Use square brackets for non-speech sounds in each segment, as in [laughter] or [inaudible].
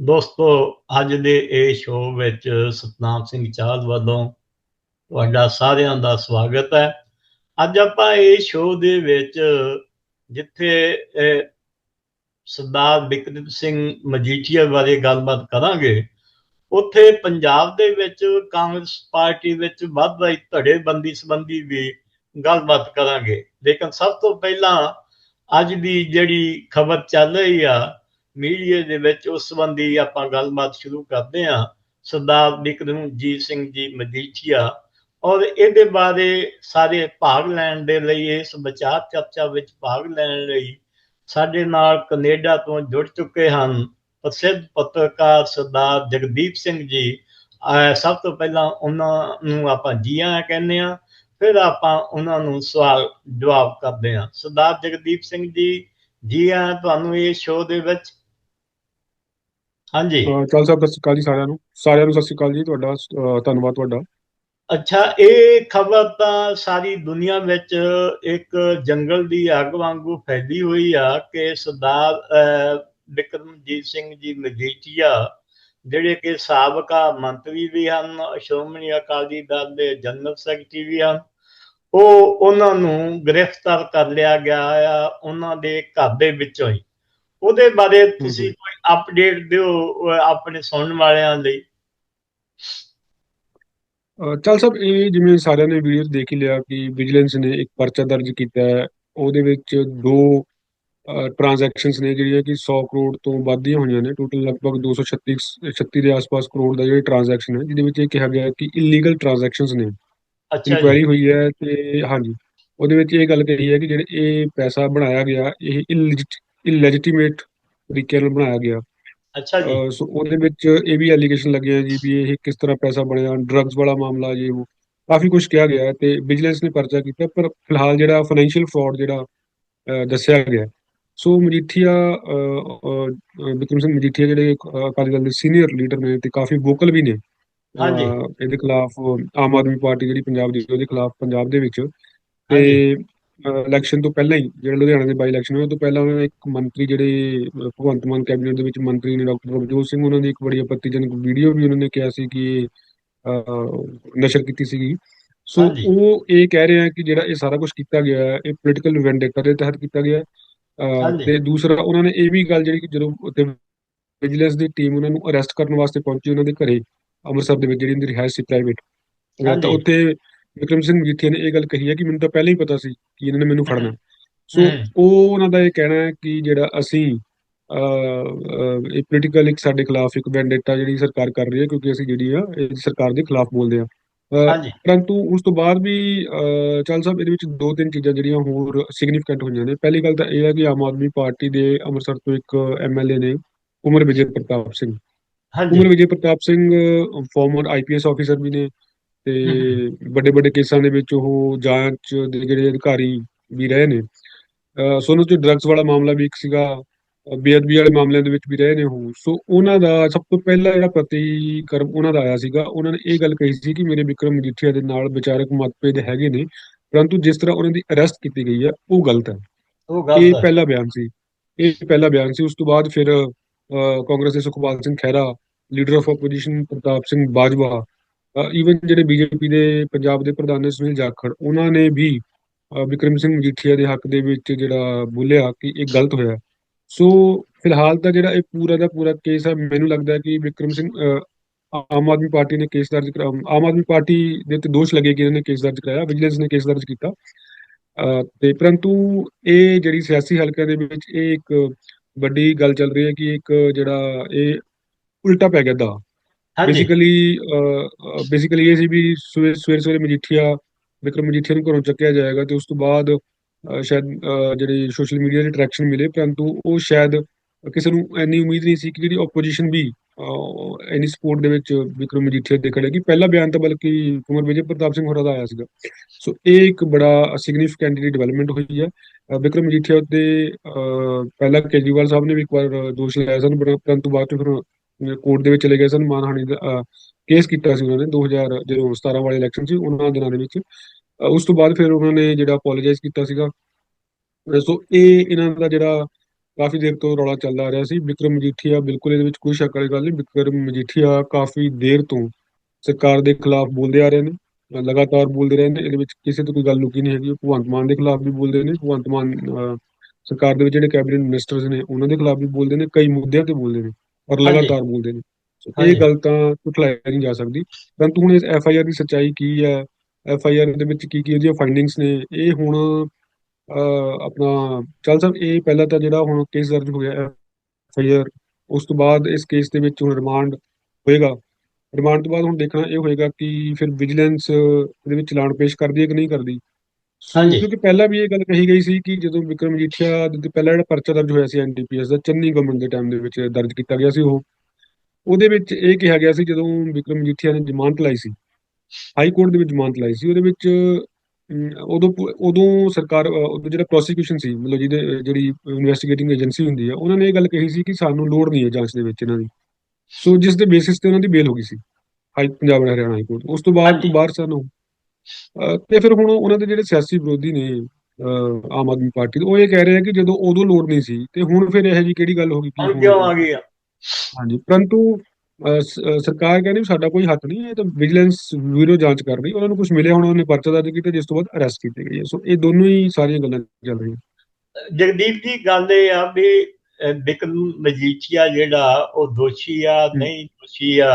ਦੋਸਤੋ, ਅੱਜ ਦੇ ਇਹ ਸ਼ੋਅ ਵਿੱਚ ਸਤਨਾਮ ਸਿੰਘ ਚਾਹਲ ਵੱਲੋਂ ਤੁਹਾਡਾ ਸਾਰਿਆਂ ਦਾ ਸਵਾਗਤ ਹੈ। ਅੱਜ ਆਪਾਂ ਇਹ ਸ਼ੋਅ ਦੇ ਵਿੱਚ ਜਿੱਥੇ ਸਰਦਾਰ ਬਿਕਰਮ ਸਿੰਘ ਮਜੀਠੀਆ ਬਾਰੇ ਗੱਲਬਾਤ ਕਰਾਂਗੇ, ਉੱਥੇ ਪੰਜਾਬ ਦੇ ਵਿੱਚ ਕਾਂਗਰਸ ਪਾਰਟੀ ਵਿੱਚ ਵੱਧ ਰਹੀ ਧੜੇਬੰਦੀ ਸੰਬੰਧੀ ਵੀ ਗੱਲਬਾਤ ਕਰਾਂਗੇ। ਲੇਕਿਨ ਸਭ ਤੋਂ ਪਹਿਲਾਂ ਅੱਜ ਦੀ ਜਿਹੜੀ ਖਬਰ ਚੱਲ ਰਹੀ ਆ ਮੀਡੀਆ ਦੇ ਵਿੱਚ ਉਸ ਸੰਬੰਧੀ ਆਪਾਂ ਗੱਲਬਾਤ ਸ਼ੁਰੂ ਕਰਦੇ ਹਾਂ। ਸਰਦਾਰ ਬਿਕਰਮਜੀਤ ਸਿੰਘ ਜੀ ਮਜੀਠੀਆ ਔਰ ਇਹਦੇ ਬਾਰੇ ਸਾਰੇ ਭਾਗ ਲੈਣ ਦੇ ਲਈ ਇਸ ਵਿਚਾਰ ਚਰਚਾ ਵਿੱਚ ਭਾਗ ਲੈਣ ਲਈ ਸਾਡੇ ਨਾਲ ਕੈਨੇਡਾ ਤੋਂ ਜੁੜ ਚੁੱਕੇ ਹਨ। ਪ੍ਰਸਿੱਧ ਪੱਤਰਕਾਰ ਸਰਦਾਰ ਜਗਦੀਪ ਸਿੰਘ ਜੀ ਸਭ ਤੋਂ ਪਹਿਲਾਂ ਉਹਨਾਂ ਨੂੰ ਆਪਾਂ ਜੀਆਂ ਕਹਿੰਦੇ ਆ ਫਿਰ ਆਪਾਂ ਉਹਨਾਂ ਨੂੰ ਸਵਾਲ ਜਵਾਬ ਕਰਦੇ ਹਾਂ। ਸਰਦਾਰ ਜਗਦੀਪ ਸਿੰਘ ਜੀ ਜੀ ਆਇਆਂ ਤੁਹਾਨੂੰ ਇਹ ਸ਼ੋਅ ਦੇ ਵਿੱਚ ਹਾਂਜੀ। ਚਲ ਸਾਹਿਬ ਸਤਿ ਸ਼੍ਰੀ ਅਕਾਲ ਜੀ ਸਾਰਿਆਂ ਨੂੰ। ਸਾਰਿਆਂ ਨੂੰ ਸਤਿ ਸ਼੍ਰੀ ਅਕਾਲ ਜੀ ਤੁਹਾਡਾ ਧੰਨਵਾਦ ਤੁਹਾਡਾ। ਅੱਛਾ ਇਹ ਖਬਰ ਤਾਂ ਸਾਰੀ ਦੁਨੀਆ ਵਿੱਚ ਇੱਕ ਜੰਗਲ ਦੀ ਅੱਗ ਵਾਂਗੂ ਫੈਲੀ ਹੋਈ ਆ ਕਿ ਸਰਦਾਰ ਬਿਕਰਮਜੀਤ ਸਿੰਘ ਜੀ ਮਜੀਠੀਆ ਜਿਹੜੇ ਕਿ ਸਾਬਕਾ ਮੰਤਰੀ ਵੀ ਹਨ ਸ਼੍ਰੋਮਣੀ ਅਕਾਲੀ ਦਲ ਦੇ ਜਨਰਲ ਸੈਕਟਰੀ ਵੀ ਹਨ ਉਹ ਉਹਨਾਂ ਨੂੰ ਗ੍ਰਿਫਤਾਰ ਕਰ ਲਿਆ ਗਿਆ ਆ ਉਹਨਾਂ ਦੇ ਘਰ ਦੇ ਵਿੱਚੋਂ ਹੀ। ਉਹਦੇ ਬਾਰੇ ਤੁਸੀਂ ਕੋਈ ਅਪਡੇਟ ਦਿਓ ਆਪਣੇ ਸੁਣਨ ਵਾਲਿਆਂ ਲਈ। ਚਲ ਸਭ ਇਹ ਜਿਵੇਂ ਸਾਰਿਆਂ ਨੇ ਵੀਡੀਓ ਦੇਖ ਹੀ ਲਿਆ ਕਿ ਵਿਜੀਲੈਂਸ ਨੇ ਇੱਕ ਪਰਚਾ ਦਰਜ ਕੀਤਾ ਹੈ। ਉਹਦੇ ਵਿੱਚ ਦੋ ਟ੍ਰਾਂਜੈਕਸ਼ਨਸ ਨੇ ਜਿਹੜੀਆਂ ਕਿ 100 ਕਰੋੜ ਤੋਂ ਵੱਧ ਦੀਆਂ ਹੋਈਆਂ ਨੇ। ਟੋਟਲ ਲਗਭਗ 236 36 ਦੇ ਆਸ-ਪਾਸ ਕਰੋੜ ਦਾ ਜਿਹੜਾ ਟ੍ਰਾਂਜੈਕਸ਼ਨ ਹੈ ਜਿਹਦੇ ਵਿੱਚ ਇਹ ਕਿਹਾ ਗਿਆ ਕਿ ਇਲੀਗਲ ਟ੍ਰਾਂਜੈਕਸ਼ਨਸ ਨੇ। ਅੱਛਾ ਇਨਕੁਆਇਰੀ ਹੋਈ ਹੈ ਤੇ ਹਾਂਜੀ। ਉਹਦੇ ਵਿੱਚ ਇਹ ਗੱਲ ਕਹੀ ਹੈ ਕਿ ਜਿਹੜੇ ਇਹ ਪੈਸਾ ਬਣਾਇਆ ਗਿਆ ਇਹ ਇਲੈਜੀਟੀਮੇਟ ਤਰੀਕੇ ਨਾਲ ਬਣਾਇਆ ਗਿਆ। ਅੱਛਾ ਜੀ। ਸੋ ਉਹਦੇ ਵਿੱਚ ਇਹ ਵੀ ਐਲੀਗੇਸ਼ਨ ਲੱਗੇ ਆ ਜੀ ਵੀ ਇਹ ਕਿਸ ਤਰ੍ਹਾਂ ਪੈਸਾ ਬਣਿਆ ਡਰੱਗਸ ਵਾਲਾ ਮਾਮਲਾ ਜੀ ਉਹ ਕਾਫੀ ਕੁਝ ਕਿਹਾ ਗਿਆ ਤੇ ਵਿਜੀਲੈਂਸ ਨੇ ਪਰਚਾ ਕੀਤਾ ਪਰ ਫਿਲਹਾਲ ਜਿਹੜਾ ਫਾਈਨੈਂਸ਼ੀਅਲ ਫਰਾਡ ਜਿਹੜਾ ਦੱਸਿਆ ਗਿਆ ਸੋ ਮਜੀਠੀਆ ਬਿਕਰਮ ਸਿੰਘ ਮਜੀਠੀਆ ਜਿਹੜੇ ਅਕਾਲੀ ਦਲ ਦੇ ਸੀਨੀਅਰ ਲੀਡਰ ਨੇ ਤੇ ਕਾਫੀ ਵੋਕਲ ਵੀ ਨੇ। ਹਾਂਜੀ। ਇਹਦੇ ਖਿਲਾਫ ਆਮ ਆਦਮੀ ਪਾਰਟੀ ਜਿਹੜੀ ਪੰਜਾਬ ਦੀ ਉਹਦੇ ਖਿਲਾਫ ਪੰਜਾਬ ਦੇ ਵਿੱਚ ਤੇ ਇਲੈਕਸ਼ਨ ਤੋਂ ਪਹਿਲਾਂ ਹੀ ਜਿਹੜਾ ਲੁਧਿਆਣਾ ਦੇ ਬਾਈ ਇਲੈਕਸ਼ਨ ਹੋਇਆ ਤੋਂ ਪਹਿਲਾਂ ਉਹਨਾਂ ਨੇ ਇੱਕ ਮੰਤਰੀ ਜਿਹੜੇ ਭਗਵੰਤ ਮਾਨ ਕੈਬਨਿਟ ਦੇ ਵਿੱਚ ਮੰਤਰੀ ਨੇ ਡਾਕਟਰ ਰਵਜੋਤ ਸਿੰਘ ਉਹਨਾਂ ਦੀ ਇੱਕ ਬੜੀ ਆਪੱਤੀਜਨਕ ਵੀਡੀਓ ਵੀ ਉਹਨਾਂ ਨੇ ਕਿਹਾ ਸੀ ਕਿ ਨਸ਼ਰ ਕੀਤੀ ਸੀਗੀ। ਸੋ ਉਹ ਇਹ ਕਹਿ ਰਹੇ ਆ ਕਿ ਜਿਹੜਾ ਇਹ ਸਾਰਾ ਕੁਝ ਕੀਤਾ ਗਿਆ ਹੈ ਇਹ ਪੋਲੀਟੀਕਲ ਵੈਂਡੇਟਾ ਦੇ ਤਹਿਤ ਕੀਤਾ ਗਿਆ ਤੇ ਦੂਸਰਾ ਉਹਨਾਂ ਨੇ ਇਹ ਵੀ ਗੱਲ ਜਿਹੜੀ ਕਿ ਜਦੋਂ ਉੱਤੇ ਵਿਜੀਲੈਂਸ ਦੀ ਟੀਮ ਉਹਨਾਂ ਨੂੰ ਅਰੈਸਟ ਕਰਨ ਵਾਸਤੇ ਪਹੁੰਚੀ ਉਹਨਾਂ ਦੇ ਘਰੇ ਅੰਮ੍ਰਿਤਸਰ ਦੇ ਵਿੱਚ ਜਿਹੜੀ ਉਹਦੀ ਰਿਹਾਇਸ਼ ਸੀ ਪ੍ਰਾਈਵੇਟ ਤਾਂ ਉੱਥੇ ਵਿਕਰਮ ਸਿੰਘ ਮਜੀਠੀਆ ਨੇ ਇਹ ਗੱਲ ਕਹੀ ਹੈ ਕਿ ਮੈਨੂੰ ਤਾਂ ਪਹਿਲਾਂ ਹੀ ਪਤਾ ਸੀ ਕਿ ਇਹਨਾਂ ਨੇ ਮੈਨੂੰ ਫੜਨਾ ਸੋ ਉਹ ਉਹਨਾਂ ਦਾ ਇਹ ਕਹਿਣਾ ਹੈ ਕਿ ਜਿਹੜਾ ਅਸੀਂ ਇਹ ਪੋਲੀਟੀਕਲ ਇੱਕ ਸਾਡੇ ਖਿਲਾਫ ਇੱਕ ਵੈਂਡੇਟਾ ਜਿਹੜੀ ਸਰਕਾਰ ਕਰ ਰਹੀ ਹੈ ਕਿਉਂਕਿ ਅਸੀਂ ਜਿਹੜੀ ਆ ਇਹ ਸਰਕਾਰ ਦੇ ਖਿਲਾਫ ਬੋਲਦੇ ਆ। ਪਰੰਤੂ ਉਸ ਤੋਂ ਬਾਅਦ ਵੀ ਚਲ ਸਾਹਿਬ ਇਹਦੇ ਵਿੱਚ ਦੋ ਤਿੰਨ ਚੀਜ਼ਾਂ ਜਿਹੜੀਆਂ ਹੋਰ ਸਿਗਨੀਫੀਕੈਂਟ ਹੋਈਆਂ ਨੇ। ਪਹਿਲੀ ਗੱਲ ਤਾਂ ਇਹ ਹੈ ਕਿ ਆਮ ਆਦਮੀ ਪਾਰਟੀ ਦੇ ਅੰਮ੍ਰਿਤਸਰ ਤੋਂ ਇੱਕ ਐਮਐਲਏ ਨੇ ਉਮਰ ਵਿਜੇ ਪ੍ਰਤਾਪ ਸਿੰਘ। ਉਮਰ Vijay Pratap Singh former IPS officer ਵੀ ਨੇ। ਤੇ [laughs] ਵੱਡੇ ਵੱਡੇ ਕੇਸਾਂ ਦੇ ਵਿੱਚ ਉਹ ਜਾਂਚ ਦੇ ਜਿਹੜੇ ਅਧਿਕਾਰੀ ਵੀ ਰਹੇ ਨੇ ਸੋਨੂੰ ਚ ਡਰੱਗਸ ਵਾਲਾ ਮਾਮਲਾ ਵੀ ਇੱਕ ਸੀਗਾ ਬੇਅਦਬੀ ਵਾਲੇ ਮਾਮਲਿਆਂ ਦੇ ਵਿੱਚ ਵੀ ਰਹੇ ਨੇ ਉਹ। ਸੋ ਉਹਨਾਂ ਦਾ ਸਭ ਤੋਂ ਪਹਿਲਾ ਜਿਹੜਾ ਪ੍ਰਤੀਕਰਮ ਉਹਨਾਂ ਦਾ ਆਇਆ ਸੀਗਾ ਉਹਨਾਂ ਨੇ ਇਹ ਗੱਲ ਕਹੀ ਸੀ ਕਿ ਮੇਰੇ ਵਿਕਰਮ ਮਜੀਠੀਆ ਦੇ ਨਾਲ ਵਿਚਾਰਕ ਮਤਭੇਦ ਹੈਗੇ ਨੇ ਪਰੰਤੂ ਜਿਸ ਤਰ੍ਹਾਂ ਉਹਨਾਂ ਦੀ ਅਰੈਸਟ ਕੀਤੀ ਗਈ ਹੈ ਉਹ ਗਲਤ ਹੈ। ਉਹ ਗਲਤ ਇਹ ਪਹਿਲਾ ਬਿਆਨ ਸੀ। ਇਹ ਪਹਿਲਾ ਬਿਆਨ ਸੀ। ਉਸ ਤੋਂ ਬਾਅਦ ਫਿਰ ਕਾਂਗਰਸ ਦੇ Sukhpal Singh Khaira leader of opposition Pratap Singh Bajwa even ਜਿਹੜੇ ਬੀਜੇਪੀ ਦੇ ਪੰਜਾਬ ਦੇ ਪ੍ਰਧਾਨ ਨੇ ਸੁਨੀਲ ਜਾਖੜ, ਉਹਨਾਂ ਨੇ ਵੀ ਵਿਕਰਮ ਸਿੰਘ ਮਜੀਠੀਆ ਦੇ ਹੱਕ ਦੇ ਵਿੱਚ ਜਿਹੜਾ ਬੋਲਿਆ ਕਿ ਇਹ ਗਲਤ ਹੋਇਆ। ਸੋ ਫਿਲਹਾਲ ਤਾਂ ਜਿਹੜਾ ਇਹ ਪੂਰਾ ਦਾ ਪੂਰਾ ਕੇਸ ਹੈ ਮੈਨੂੰ ਲੱਗਦਾ ਹੈ ਕਿ ਵਿਕਰਮ ਸਿੰਘ ਆਮ ਆਦਮੀ ਪਾਰਟੀ ਨੇ ਕੇਸ ਦਰਜ ਕਰਾ, ਆਮ ਆਦਮੀ ਪਾਰਟੀ ਦੇ ਤੇ ਦੋਸ਼ ਲੱਗੇ ਕਿ ਇਹਨਾਂ ਨੇ ਕੇਸ ਦਰਜ ਕਰਾਇਆ ਵਿਜੀਲੈਂਸ ਨੇ ਕੇਸ ਦਰਜ ਕੀਤਾ। ਤੇ ਪਰੰਤੂ ਇਹ ਜਿਹੜੀ ਸਿਆਸੀ ਹਲਕਿਆਂ ਦੇ ਵਿੱਚ ਇਹ ਇੱਕ ਵੱਡੀ ਗੱਲ ਚੱਲ ਰਹੀ ਹੈ ਕਿ ਇੱਕ ਜਿਹੜਾ ਇਹ ਉਲਟਾ ਪੈ ਗਿਆ ਦਾ ਬੇਸਿਕਲੀ ਬੇਸਿਕਲੀ ਇਹ ਸੀ ਵੀ ਸਵੇਰ ਸਵੇਰੇ ਮਜੀਠੀਆ ਵਿਕਰਮ ਮਜੀਠੀਆ ਨੂੰ ਘਰੋਂ ਚੱਕਿਆ ਜਾਏਗਾ ਤੇ ਉਸ ਤੋਂ ਬਾਅਦ ਸ਼ਾਇਦ ਜਿਹੜੀ ਸੋਸ਼ਲ ਮੀਡੀਆ ਦੀ ਟਰੈਕਸ਼ਨ ਮਿਲੇ, ਪਰੰਤੂ ਉਹ ਸ਼ਾਇਦ ਕਿਸੇ ਨੂੰ ਇੰਨੀ ਉਮੀਦ ਨਹੀਂ ਸੀ ਕਿ ਜਿਹੜੀ ਆਪੋਜੀਸ਼ਨ ਵੀ ਐਨੀ ਸਪੋਰਟ ਦੇ ਵਿੱਚ ਵਿਕਰਮ ਮਜੀਠੀਆ ਦੇ ਖੜੇਗੀ ਪਹਿਲਾ ਬਿਆਨ ਤਾਂ ਬਲਕਿ ਕੁਮਰ ਵਿਜੇ ਪ੍ਰਤਾਪ ਸਿੰਘ ਹੋਰਾਂ ਦਾ ਆਇਆ ਸੀਗਾ। ਸੋ ਇਹ ਇੱਕ ਬੜਾ ਸਿਗਨੀਫੀਕੈਂਟ ਦੀ ਡਿਵੈਲਪਮੈਂਟ ਹੋਈ ਹੈ। ਵਿਕਰਮ ਮਜੀਠੀਆ ਉੱਤੇ ਪਹਿਲਾਂ ਕੇਜਰੀਵਾਲ ਸਾਹਿਬ ਨੇ ਵੀ ਇੱਕ ਵਾਰ ਦੋਸ਼ ਲਾਇਆ ਸਨ ਪਰੰਤੂ ਬਾਅਦ ਵਿੱਚ ਫਿਰ ਕੋਰਟ ਦੇ ਵਿੱਚ ਚਲੇ ਗਏ ਸਨ, ਮਾਨਹਾਨੀ ਦਾ ਕੇਸ ਕੀਤਾ ਸੀ ਉਹਨਾਂ ਨੇ 2000 ਜਦੋਂ 17 ਵਾਲੇ ਇਲੈਕਸ਼ਨ ਸੀ, ਉਹਨਾਂ ਦਿਨਾਂ ਦੇ ਵਿੱਚ। ਉਸ ਤੋਂ ਬਾਅਦ ਫਿਰ ਉਹਨਾਂ ਨੇ ਜਿਹੜਾ ਅਪੋਲੋਜਾਈਜ਼ ਕੀਤਾ ਸੀਗਾ, ਸੋ ਇਹ ਇਹਨਾਂ ਦਾ ਜਿਹੜਾ ਕਾਫੀ ਦੇਰ ਤੋਂ ਰੌਲਾ ਚੱਲਦਾ ਆ ਰਿਹਾ ਸੀ। ਵਿਕਰਮ ਮਜੀਠੀਆ ਬਿਲਕੁਲ ਇਹਦੇ ਵਿੱਚ ਕੋਈ ਸ਼ੱਕ ਵਾਲੀ ਗੱਲ ਨਹੀਂ। ਵਿਕਰਮ ਮਜੀਠੀਆ ਕਾਫੀ ਦੇਰ ਤੋਂ ਸਰਕਾਰ ਦੇ ਖਿਲਾਫ ਬੋਲਦੇ ਆ ਰਹੇ ਨੇ ਲਗਾਤਾਰ ਬੋਲਦੇ ਰਹੇ ਨੇ। ਇਹਦੇ ਵਿੱਚ ਕਿਸੇ ਤੋਂ ਕੋਈ ਗੱਲ ਲੁਕੀ ਨਹੀਂ ਹੈਗੀ। ਭਗਵੰਤ ਮਾਨ ਦੇ ਖਿਲਾਫ ਵੀ ਬੋਲਦੇ ਨੇ। ਭਗਵੰਤ ਮਾਨ ਸਰਕਾਰ ਦੇ ਵਿੱਚ ਜਿਹੜੇ ਕੈਬਨਿਟ ਮਿਨਿਸਟਰਸ ਨੇ, ਉਹਨਾਂ ਦੇ ਖਿਲਾਫ ਵੀ ਬੋਲਦੇ ਨੇ। ਕਈ ਮੁੱਦਿਆਂ ਤੇ ਬੋਲਦੇ ਨੇ। ਔਰ। ਲਗਾਤਾਰ ਬੋਲਦੇ ਨੇ। ਇਹ ਗੱਲ ਤਾਂ ਝੁਠਲਾਈ ਨਹੀਂ ਜਾ ਸਕਦੀ। ਪਰੰਤੂ ਹੁਣ ਇਸ ਐਫ ਆਈ ਆਰ ਦੀ ਸੱਚਾਈ ਕੀ ਹੈ? ਐਫ ਆਈ ਆਰ ਦੇ ਵਿੱਚ ਕੀ ਕੀ ਉਹਦੀਆਂ ਫਾਈਂਡਿੰਗਸ ਨੇ? ਇਹ ਹੁਣ ਅ, ਆਪਣਾ ਚੱਲ ਸਾਹਿਬ ਇਹ ਪਹਿਲਾਂ ਤਾਂ ਜਿਹੜਾ ਹੁਣ ਕੇਸ ਦਰਜ ਹੋ ਗਿਆ ਐਫ ਆਈ ਆਰ ਉਸ ਤੋਂ ਬਾਅਦ ਇਸ ਕੇਸ ਦੇ ਵਿੱਚ ਹੁਣ ਰਿਮਾਂਡ ਹੋਏਗਾ। ਰਿਮਾਂਡ ਤੋਂ ਬਾਅਦ ਹੁਣ ਦੇਖਣਾ ਇਹ ਹੋਏਗਾ ਕਿ ਫਿਰ ਵਿਜੀਲੈਂਸ ਇਹਦੇ ਵਿੱਚ ਚਲਾਨ ਪੇਸ਼ ਕਰਦੀ ਹੈ ਕਿ ਨਹੀਂ ਕਰਦੀ। ਹਾਂਜੀ। ਕਿਉਂਕਿ ਪਹਿਲਾਂ ਵੀ ਇਹ ਗੱਲ ਕਹੀ ਗਈ ਸੀ ਕਿ ਜਦੋਂ ਵਿਕਰਮ ਮਜੀਠੀਆ ਦੇ ਪਹਿਲਾ ਜਿਹੜਾ ਪਰਚਾ ਦਰਜ ਹੋਇਆ ਸੀ ਐਨਡੀਪੀਐਸ ਦਾ ਚੰਨੀ ਗਵਰਨਮੈਂਟ ਦੇ ਟਾਈਮ ਦੇ ਵਿੱਚ ਦਰਜ ਕੀਤਾ ਗਿਆ ਸੀ ਉਹ। ਉਹਦੇ ਵਿੱਚ ਇਹ ਕਿਹਾ ਗਿਆ ਸੀ ਜਦੋਂ ਵਿਕਰਮ ਮਜੀਠੀਆ ਨੇ ਜ਼ਮਾਨਤ ਲਾਈ ਸੀ ਹਾਈ ਕੋਰਟ ਦੇ ਵਿੱਚ ਜ਼ਮਾਨਤ ਲਾਈ ਸੀ ਉਹਦੇ ਵਿੱਚ ਉਦੋਂ ਉਦੋਂ ਸਰਕਾਰ ਜਿਹੜਾ ਪ੍ਰੋਸੀਕਿਊਸ਼ਨ ਸੀ ਮਤਲਬ ਜਿਹਦੇ ਜਿਹੜੀ ਇਨਵੈਸਟੀਗੇਟਿੰਗ ਏਜੰਸੀ ਹੁੰਦੀ ਹੈ ਉਹਨਾਂ ਨੇ ਇਹ ਗੱਲ ਕਹੀ ਸੀ ਕਿ ਸਾਨੂੰ ਲੋੜ ਨਹੀਂ ਹੈ ਜਾਂਚ ਦੇ ਵਿੱਚ ਇਹਨਾਂ ਦੀ। ਸੋ ਜਿਸ ਦੇ ਬੇਸਿਸ ਤੇ ਉਹਨਾਂ ਦੀ ਬੇਲ ਹੋ ਗਈ ਸੀ high Punjab Haryana high court. ਉਸ ਤੋਂ ਬਾਅਦ ਬਾਹਰ ਸਨ ਤੇ ਫਿਰ ਹੁਣ ਉਹਨਾਂ ਦੇ ਜਿਹੜੇ ਸਿਆਸੀ ਵਿਰੋਧੀ ਨੇ ਆਮ ਆਦਮੀ ਪਾਰਟੀ ਦੇ ਉਹ ਇਹ ਕਹਿ ਰਹੇ ਆ ਕਿ ਜਦੋਂ ਉਦੋਂ ਲੋੜ ਨਹੀਂ ਸੀ ਤੇ ਹੁਣ ਫਿਰ ਇਹ ਜੀ ਕਿਹੜੀ ਗੱਲ ਹੋ ਗਈ? ਕੀ ਹੁਣ ਕਿਉਂ ਆ ਗਈ ਆ? ਹਾਂਜੀ ਪਰੰਤੂ ਸਰਕਾਰ ਕਹਿੰਦੀ ਸਾਡਾ ਕੋਈ ਹੱਥ ਨਹੀਂ ਹੈ ਤਾਂ ਵਿਜੀਲੈਂਸ ਬਿਊਰੋ ਜਾਂਚ ਕਰ ਰਹੀ ਉਹਨਾਂ ਨੂੰ ਕੁਝ ਮਿਲਿਆ ਹੁਣ ਉਹਨੇ ਪਰਚਾ ਦਰਜ ਕੀਤਾ ਜਿਸ ਤੋਂ ਬਾਅਦ ਅਰੈਸਟ ਕੀਤੀ ਹੈ ਸੋ ਇਹ ਦੋਨੋਂ ਹੀ ਸਾਰੀਆਂ ਗੱਲਾਂ ਚੱਲ ਰਹੀਆਂ। ਜਗਦੀਪ ਜੀ ਗੱਲ ਇਹ ਆ ਵੀ ਅਹ, ਵਿਕਰਮ ਮਜੀਠੀਆ ਜਿਹੜਾ ਉਹ ਦੋਸ਼ੀ ਆ ਨਹੀਂ ਦੋਸ਼ੀ ਆ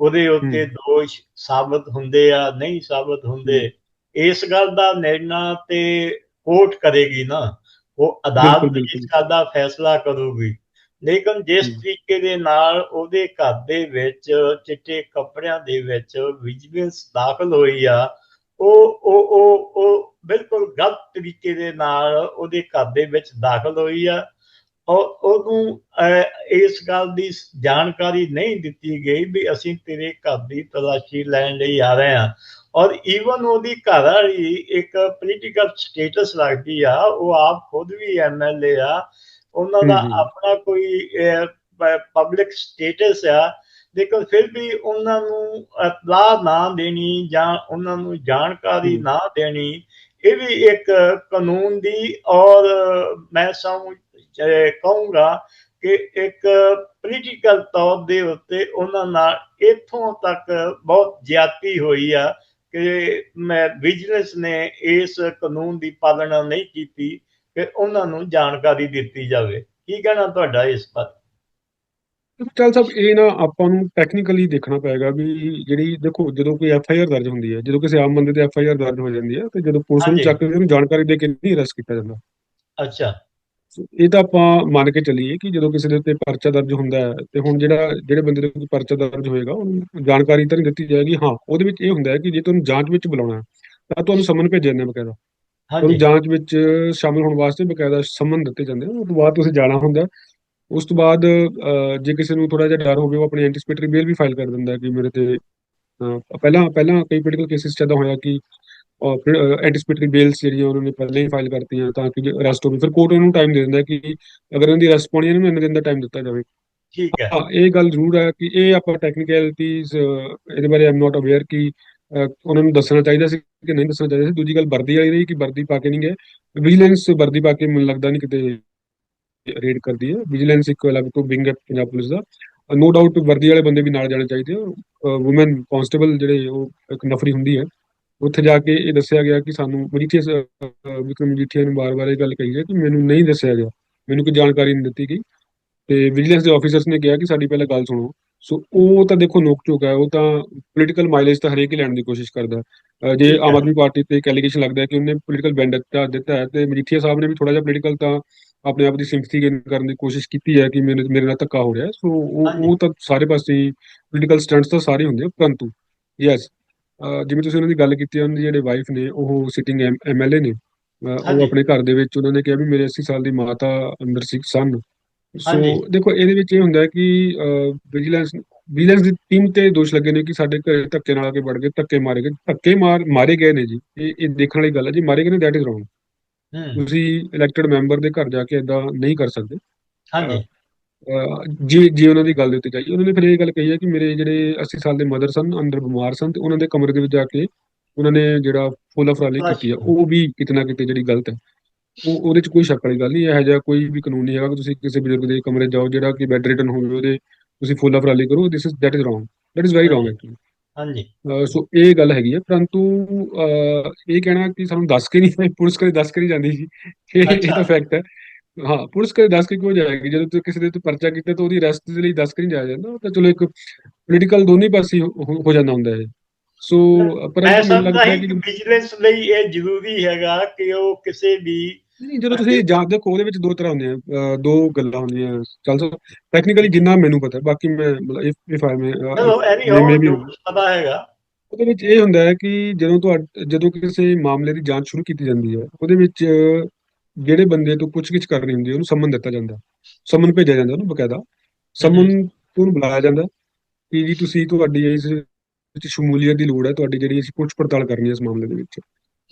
ਉਹਦੇ ਉੱਤੇ ਦੋਸ਼ ਸਾਬਤ ਹੁੰਦੇ ਆ ਨਹੀਂ ਸਾਬਤ ਹੁੰਦੇ। ਇਸ ਗੱਲ ਦਾ ਨਿਰਣਾ ਤੇ ਕੋਰਟ ਕਰੇਗੀ ਨਾ। ਉਹ ਅਦਾਲਤ। ਇਸ ਗੱਲ ਦਾ ਫੈਸਲਾ ਕਰੂਗੀ। ਲੇਕਿਨ ਜਿਸ। ਤਰੀਕੇ ਦੇ ਨਾਲ ਉਹਦੇ ਘਰ ਦੇ ਵਿੱਚ ਚਿੱਟੇ ਕੱਪੜਿਆਂ ਦੇ ਵਿੱਚ ਵਿਜੀਲੈਂਸ ਦਾਖਲ ਹੋਈ ਆ ਉਹ ਉਹ ਉਹ ਬਿਲਕੁਲ ਗਲਤ ਤਰੀਕੇ ਦੇ ਨਾਲ ਉਹਦੇ ਘਰ ਦੇ ਵਿੱਚ ਦਾਖਲ ਹੋਈ ਆ। ਔਰ ਉਹਨੂੰ ਇਸ ਗੱਲ ਦੀ ਜਾਣਕਾਰੀ ਨਹੀਂ ਦਿੱਤੀ ਗਈ ਵੀ ਅਸੀਂ ਤੇਰੇ ਘਰ ਦੀ ਤਲਾਸ਼ੀ ਲੈਣ ਲਈ ਆ ਰਹੇ ਹਾਂ ਔਰ ਈਵਨ ਉਹਦੀ ਘਰ ਵਾਲੀ ਇੱਕ ਪੋਲੀਟੀਕਲ ਸਟੇਟਸ ਰੱਖਦੀ ਆ ਉਹ ਆਪ ਖੁਦ ਵੀ ਐਮਐਲਏ ਆ ਉਹਨਾਂ ਦਾ। ਆਪਣਾ ਕੋਈ ਪਬਲਿਕ ਸਟੇਟਸ ਆ ਲੇਕਿਨ ਫਿਰ ਵੀ ਉਹਨਾਂ ਨੂੰ ਇਤਲਾਹ ਨਾ ਦੇਣੀ ਜਾਂ ਉਹਨਾਂ ਨੂੰ ਜਾਣਕਾਰੀ। ਨਾ ਦੇਣੀ ਇਹ ਵੀ ਇੱਕ ਕਾਨੂੰਨ ਦੀ ਔਰ ਮੈਂ ਸਮਝ ਕਹੂੰਗਾ ਕਿ ਇੱਕ ਪੋਲੀਟੀਕਲ ਤੌਰ ਦੇ ਉੱਤੇ ਉਹਨਾਂ ਨਾਲ ਇੱਥੋਂ ਤੱਕ ਬਹੁਤ ਜ਼ਿਆਦਤੀ ਹੋਈ ਆ ਕਿ ਮੈਂ ਵਿਜੀਲੈਂਸ ਨੇ ਇਸ ਕਾਨੂੰਨ ਦੀ ਪਾਲਣਾ ਨਹੀਂ ਕੀਤੀ ਕਿ ਉਹਨਾਂ ਨੂੰ ਜਾਣਕਾਰੀ ਦਿੱਤੀ ਜਾਵੇ। ਕੀ ਕਹਿਣਾ ਤੁਹਾਡਾ ਇਸ ਪਰ ਚੱਲ ਸਾਹਿਬ ਇਹ ਨਾ ਆਪਾਂ ਨੂੰ ਟੈਕਨੀਕਲੀ ਦੇਖਣਾ ਪਏਗਾ ਵੀ ਜਿਹੜੀ ਦੇਖੋ ਜਦੋਂ ਕੋਈ ਐਫ ਆਈ ਆਰ ਦਰਜ ਹੁੰਦੀ ਹੈ ਜਦੋਂ ਕਿਸੇ ਆਮ ਬੰਦੇ ਤੇ ਐਫ ਆਈ ਆਰ ਦਰਜ ਹੋ ਜਾਂਦੀ ਹੈ ਤੇ ਜਦੋਂ ਪੁਲਿਸ ਨੂੰ। ਚੱਕ ਕੇ ਉਹਨੂੰ ਜਾਣਕਾਰੀ ਦੇ ਕੇ ਨਹੀਂ ਅਰੈਸਟ ਕੀਤਾ ਜਾਂਦਾ। ਅੱਛਾ। ਇਹ ਤਾਂ ਆਪਾਂ ਮੰਨ ਕੇ ਚੱਲੀਏ ਕਿ ਜਦੋਂ ਕਿਸੇ ਦੇ ਉੱਤੇ ਪਰਚਾ ਦਰਜ ਹੁੰਦਾ ਹੈ ਤੇ ਹੁਣ ਜਿਹੜਾ ਜਿਹੜੇ ਬੰਦੇ ਦੇ ਉੱਤੇ ਪਰਚਾ ਦਰਜ ਹੋਏਗਾ ਉਹਨੂੰ ਜਾਣਕਾਰੀ ਤਾਂ ਦਿੱਤੀ ਜਾਏਗੀ। ਹਾਂ ਉਹਦੇ ਵਿੱਚ ਇਹ ਹੁੰਦਾ ਹੈ ਕਿ ਜੇ ਤੁਹਾਨੂੰ ਜਾਂਚ ਵਿੱਚ ਬੁਲਾਉਣਾ ਤਾਂ ਤੁਹਾਨੂੰ ਸਮਨ ਭੇਜਿਆ ਜਾਂਦਾ ਬਕਾਇਦਾ। ਤੁਹਾਨੂੰ ਹਾਂਜੀ ਜਾਂਚ ਵਿੱਚ ਸ਼ਾਮਲ ਹੋਣ ਵਾਸਤੇ ਬਕਾਇਦਾ ਸੰਮਨ ਦਿੱਤੇ ਜਾਂਦੇ ਨੇ ਉਸ ਤੋਂ ਬਾਅਦ ਤੁਸੀਂ ਜਾਣਾ ਹੁੰਦਾ। ਉਸ ਤੋਂ ਬਾਅਦ ਜੇ ਕਿਸੇ ਨੂੰ ਥੋੜਾ ਜਿਹਾ ਡਰ ਹੋਵੇ ਉਹ ਆਪਣੀ ਐਂਟੀਸਪੇਟਰੀ ਬੇਲ ਵੀ ਫਾਈਲ ਕਰ ਦਿੰਦਾ ਹੈ ਕਿ ਮੇਰੇ ਤੇ ਪਹਿਲਾਂ ਪਹਿਲਾਂ ਕਈ ਪੋਲੀਟੀਕਲ ਕੇਸਿਸ ਚ ਹੋਇਆ ਕਿ ਐਂਟੀਸਪੇਟਰੀ ਬੇਲਸ ਜਿਹੜੀਆਂ ਉਹਨਾਂ ਨੇ ਪਹਿਲਾਂ ਹੀ ਫਾਈਲ ਕਰਤੀਆਂ ਤਾਂ ਕਿ ਅਰੈਸਟ ਹੋਵੇ। ਫਿਰ ਕੋਰਟ ਉਹਨੂੰ ਟਾਈਮ ਦੇ ਦਿੰਦਾ ਕਿ ਅਗਰ ਉਹਨਾਂ ਦੀ ਅਰੈਸਟ ਪਾਉਣੀ ਹੈ ਇਹਨੂੰ ਇੰਨੇ ਦਿਨ ਦਾ ਟਾਈਮ ਦਿੱਤਾ ਜਾਵੇ। ਠੀਕ ਹੈ। ਹਾਂ ਇਹ ਗੱਲ ਜ਼ਰੂਰ ਹੈ ਕਿ ਇਹ ਆਪਾਂ ਟੈਕਨੀਕੈਲਿਟੀਜ਼ ਇਹਦੇ ਬਾਰੇ ਆਮ ਨਾਟ ਅਵੇਅਰ ਕਿ ਉਹਨਾਂ ਨੂੰ ਦੱਸਣਾ ਚਾਹੀਦਾ ਸੀ ਕਿ ਨਹੀਂ ਦੱਸਣਾ ਚਾਹੀਦਾ ਸੀ। ਦੂਜੀ ਗੱਲ ਵਰਦੀ ਵਾਲੀ ਰਹੀ ਕਿ ਵਰਦੀ ਪਾ ਕੇ ਨਹੀਂ ਗਏ। ਵਿਜੀਲੈਂਸ ਵਰਦੀ ਪਾ ਕੇ ਮੈਨੂੰ ਲੱਗਦਾ ਨਹੀਂ ਕਿਤੇ ਰੇਡ ਕਰਦੀ ਹੈ। ਵਿਜੀਲੈਂਸ ਇੱਕ ਅਲੱਗ ਤੋਂ ਵਿੰਗ ਹੈ ਪੰਜਾਬ ਪੁਲਿਸ ਦਾ। ਨੋ ਡਾਊਟ ਵਰਦੀ ਵਾਲੇ ਬੰਦੇ ਵੀ ਨਾਲ ਜਾਣੇ ਚਾਹੀਦੇ ਆ। ਔਮਨ ਕਾਂਸਟੇਬਲ ਜਿਹੜੇ ਉਹ ਇੱਕ ਨਫਰੀ ਹੁੰਦੀ ਹੈ। ਉੱਥੇ ਜਾ ਕੇ ਇਹ ਦੱਸਿਆ ਗਿਆ ਕਿ ਸਾਨੂੰ ਮਜੀਠੀਆ ਸ- ਵਿਕਰਮ ਮਜੀਠੀਆ ਨੂੰ ਬਾਰ-ਬਾਰ ਇਹ ਗੱਲ ਕਹੀ ਹੈ ਕਿ ਮੈਨੂੰ ਨਹੀਂ ਦੱਸਿਆ ਗਿਆ ਮੈਨੂੰ ਕੋਈ ਜਾਣਕਾਰੀ ਨਹੀਂ ਦਿੱਤੀ ਗਈ ਤੇ ਵਿਜੀਲੈਂਸ ਦੇ ਆਫੀਸਰਸ ਨੇ ਕਿਹਾ ਕਿ ਸਾਡੀ ਪਹਿਲਾਂ ਗੱਲ ਸੁਣੋ ਸੋ ਉਹ ਤਾਂ ਦੇਖੋ ਨੋਕ ਝੋਕ ਹੈ ਉਹ ਤਾਂ ਪੋਲੀਟੀਕਲ ਮਾਈਲੇਜ ਤਾਂ ਹਰੇਕ ਹੀ ਲੈਣ ਦੀ ਕੋਸ਼ਿਸ਼ ਕਰਦਾ ਹੈ। ਅਹ ਜੇ ਠੀਕ ਹੈ। ਆਮ ਆਦਮੀ ਪਾਰਟੀ ਤੇ ਇੱਕ ਐਲੀਗੇਸ਼ਨ ਲੱਗਦਾ ਹੈ ਕਿ ਉਹਨੇ ਪੋਲੀਟੀਕਲ ਬੈਂਡਿਟ ਦਿੱਤਾ ਹੈ ਤੇ ਮਜੀਠੀਆ ਸਾਹਿਬ ਨੇ ਵੀ ਥੋੜਾ ਜਿਹਾ ਪੋਲੀਟੀਕਲ ਤਾਂ ਆਪਣੇ ਆਪ ਦੀ ਸਿੰਪਥੀ ਗੇਨ ਕਰਨ ਦੀ ਕੋਸ਼ਿਸ਼ ਕੀਤੀ ਹੈ ਕਿ ਮੇਰੇ ਮੇਰੇ ਨਾਲ ਧੱਕਾ ਹੋ ਰਿਹਾ ਹੈ। ਸੋ ਉਹ ਹਾਂਜੀ। ਉਹ ਤਾਂ ਸਾਰੇ ਪਾਸੇ ਪੋਲੀਟੀਕਲ ਸਟੰਟਸ ਤਾਂ ਸਾਰੇ ਹੁੰਦੇ ਆ ਪਰੰਤੂ ਯੈਸ ਜਿਵੇਂ ਤੁਸੀਂ ਉਹਨਾਂ ਦੀ ਗੱਲ ਕੀਤੀ ਹੈ, ਉਹਨਾਂ ਦੀ ਜਿਹੜੇ ਵਾਈਫ ਨੇ ਉਹ ਸਿਟਿੰਗ ਐਮਐਲਏ ਨੇ ਅਹ ਉਹ ਹਾਂਜੀ। ਆਪਣੇ ਘਰ ਦੇ ਵਿੱਚ ਉਹਨਾਂ ਨੇ ਕਿਹਾ ਵੀ ਮੇਰੇ 80 ਸਾਲ ਦੀ ਮਾਤਾ ਅੰਦਰ ਸੀ ਸਨ ਸੋ ਹਾਂਜੀ। ਦੇਖੋ ਇਹਦੇ ਵਿੱਚ ਇਹ ਹੁੰਦਾ ਹੈ ਕਿ ਵਿਜੀਲੈਂਸ ਵਿਜੀਲੈਂਸ ਦੀ ਟੀਮ ਤੇ ਦੋਸ਼ ਲੱਗੇ ਨੇ ਕਿ ਸਾਡੇ ਘਰੇ ਧੱਕੇ ਨਾਲ ਆ ਕੇ ਵੜ ਗਏ ਧੱਕੇ ਮਾਰੇ ਗਏ ਧੱਕੇ ਮਾਰ ਮਾਰੇ ਗਏ ਨੇ ਜੀ। ਇਹ ਇਹ ਦੇਖਣ ਵਾਲੀ ਗੱਲ ਹੈ ਜੀ ਮਾਰੇ ਗਏ ਨੇ ਦੈਟ ਇਜ਼ ਰੋਂਗ ਹੂੰ। ਤੁਸੀਂ ਇਲੈਕਟਡ ਮੈਂਬਰ ਦੇ ਘਰ ਜਾ ਕੇ ਇਦਾਂ ਨਹੀਂ ਕਰ ਸਕਦੇ। ਹਾਂਜੀ। ਜੇ ਜੇ ਉਹਨਾਂ ਦੀ ਗੱਲ ਦੇ ਉੱਤੇ ਜਾਈਏ ਉਹਨਾਂ ਨੇ ਫਿਰ ਇਹ ਗੱਲ ਕਹੀ ਹੈ ਕਿ ਮੇਰੇ ਜਿਹੜੇ 80 ਸਾਲ ਦੇ ਮਦਰ ਸਨ ਅੰਦਰ ਬਿਮਾਰ ਸਨ ਤੇ ਉਹਨਾਂ ਦੇ ਕਮਰੇ ਦੇ ਵਿੱਚ ਜਾ ਕੇ ਉਹਨਾਂ ਨੇ ਜਿਹੜਾ ਫੁੱਲ ਅਫਰਾਲੀ ਕੀਤੀ ਹੈ ਉਹ ਵੀ ਕਿਤੇ ਨਾ ਕਿਤੇ ਜਿਹੜੀ ਗਲਤ ਹੈ। ਉਹ ਉਹਦੇ ਚ ਕੋਈ ਸ਼ੱਕ ਵਾਲੀ ਗੱਲ ਨਹੀਂ ਇਹੋ ਜਿਹਾ ਕੋਈ ਵੀ ਕਾਨੂੰਨ ਨਹੀਂ ਹੈਗਾ ਕਿ ਤੁਸੀਂ ਕਿਸੇ ਬਜ਼ੁਰਗ ਦੇ ਕਮਰੇ ਜਾਓ ਜਿਹੜਾ ਕਿ ਬੈੱਡ ਰਿਟਨ ਹੋਵੇ ਉਹਦੇ ਤੁਸੀਂ ਫੁੱਲ ਫਰਾਲੀ ਕਰੋ this is that is wrong that is very wrong actually ਹਾਂਜੀ। ਸੋ ਇਹ ਗੱਲ ਹੈਗੀ ਹੈ ਪਰੰਤੂ ਇਹ ਕਹਿਣਾ ਕਿ ਸਾਨੂੰ ਦੱਸ ਕੇ ਨਹੀਂ ਪੁਲਿਸ ਕਦੇ ਦੱਸ ਕੇ ਨਹੀਂ ਜਾਂਦੀ ਸੀ ਇਹ ਇਹ ਅੱਛਾ। ਤਾਂ ਫੈਕਟ ਹੈ। ਹਾਂ ਪੁਲਿਸ ਕਦੇ ਦੱਸ ਕੇ ਕਿਉਂ ਜਾਏਗੀ? ਜਦੋਂ ਤੁਸੀਂ ਕਿਸੇ ਦੇ ਉੱਤੇ ਪਰਚਾ ਕੀਤਾ ਤਾਂ ਉਹਦੀ ਅਰੈਸਟ ਦੇ ਲਈ ਦੱਸ ਕੇ ਨਹੀਂ ਜਾਇਆ ਜਾਂਦਾ? ਉਹ ਤਾਂ ਚਲੋ ਇੱਕ ਪੋਲੀਟੀਕਲ ਦੋਨੇ ਪਾਸੇ ਹੋ ਜਾਂਦਾ ਹੁੰਦਾ ਹੈ ਸੋ ਮੈਂ ਪਰੰਤੂ ਮੈਨੂੰ ਸਮਝਦਾ ਲੱਗਦਾ ਹੈ ਕਿ ਵਿਜੀਲੈਂਸ ਲਈ ਇਹ ਜ਼ਰੂਰੀ ਹੈਗਾ ਕਿ ਉਹ ਕਿਸੇ ਵੀ ਨਹੀਂ ਜਦੋਂ ਤੁਸੀਂ ਜਾਂਚ ਦੇਖੋ ਉਹਦੇ ਵਿੱਚ ਦੋ ਤਰ੍ਹਾਂ ਹੁੰਦੀਆਂ ਅਹ, ਦੋ ਗੱਲਾਂ ਹੁੰਦੀਆਂ ਚੱਲ ਸੋ ਟੈਕਨੀਕਲੀ ਜਿੰਨਾ ਮੈਨੂੰ ਪਤਾ ਬਾਕੀ ਮੈਂ ਮਤਲਬ ਇਫ ਇਫ ਆਈ ਮੈਂ ਪਤਾ ਹੈਗਾ। ਉਹਦੇ ਵਿੱਚ ਇਹ ਹੁੰਦਾ ਹੈ ਕਿ ਜਦੋਂ ਤੁਹਾ ਜਦੋਂ ਕਿਸੇ ਮਾਮਲੇ ਦੀ ਜਾਂਚ ਸ਼ੁਰੂ ਕੀਤੀ ਜਾਂਦੀ ਹੈ ਉਹਦੇ ਵਿੱਚ ਜਿਹੜੇ ਬੰਦੇ ਤੋਂ ਪੁੱਛਗਿੱਛ ਕਰਨੀ ਹੁੰਦੀ ਹੈ ਉਹਨੂੰ ਸੰਮਨ ਦਿੱਤਾ ਜਾਂਦਾ। ਸੰਮਨ ਭੇਜਿਆ ਜਾਂਦਾ ਉਹਨੂੰ ਬਕਾਇਦਾ। ਸੰਮਨ ਤੋਂ ਬੁਲਾਇਆ ਜਾਂਦਾ ਕਿ ਜੀ ਤੁਸੀਂ ਤੁਹਾਡੀ ਇਸ ਵਿੱਚ ਸ਼ਮੂਲੀਅਤ ਦੀ ਲੋੜ ਹੈ ਤੁਹਾਡੀ ਜਿਹੜੀ ਅਸੀਂ ਪੁੱਛ ਪੜਤਾਲ ਕਰਨੀ ਹੈ ਇਸ ਮਾਮਲੇ ਦੇ ਵਿੱਚ।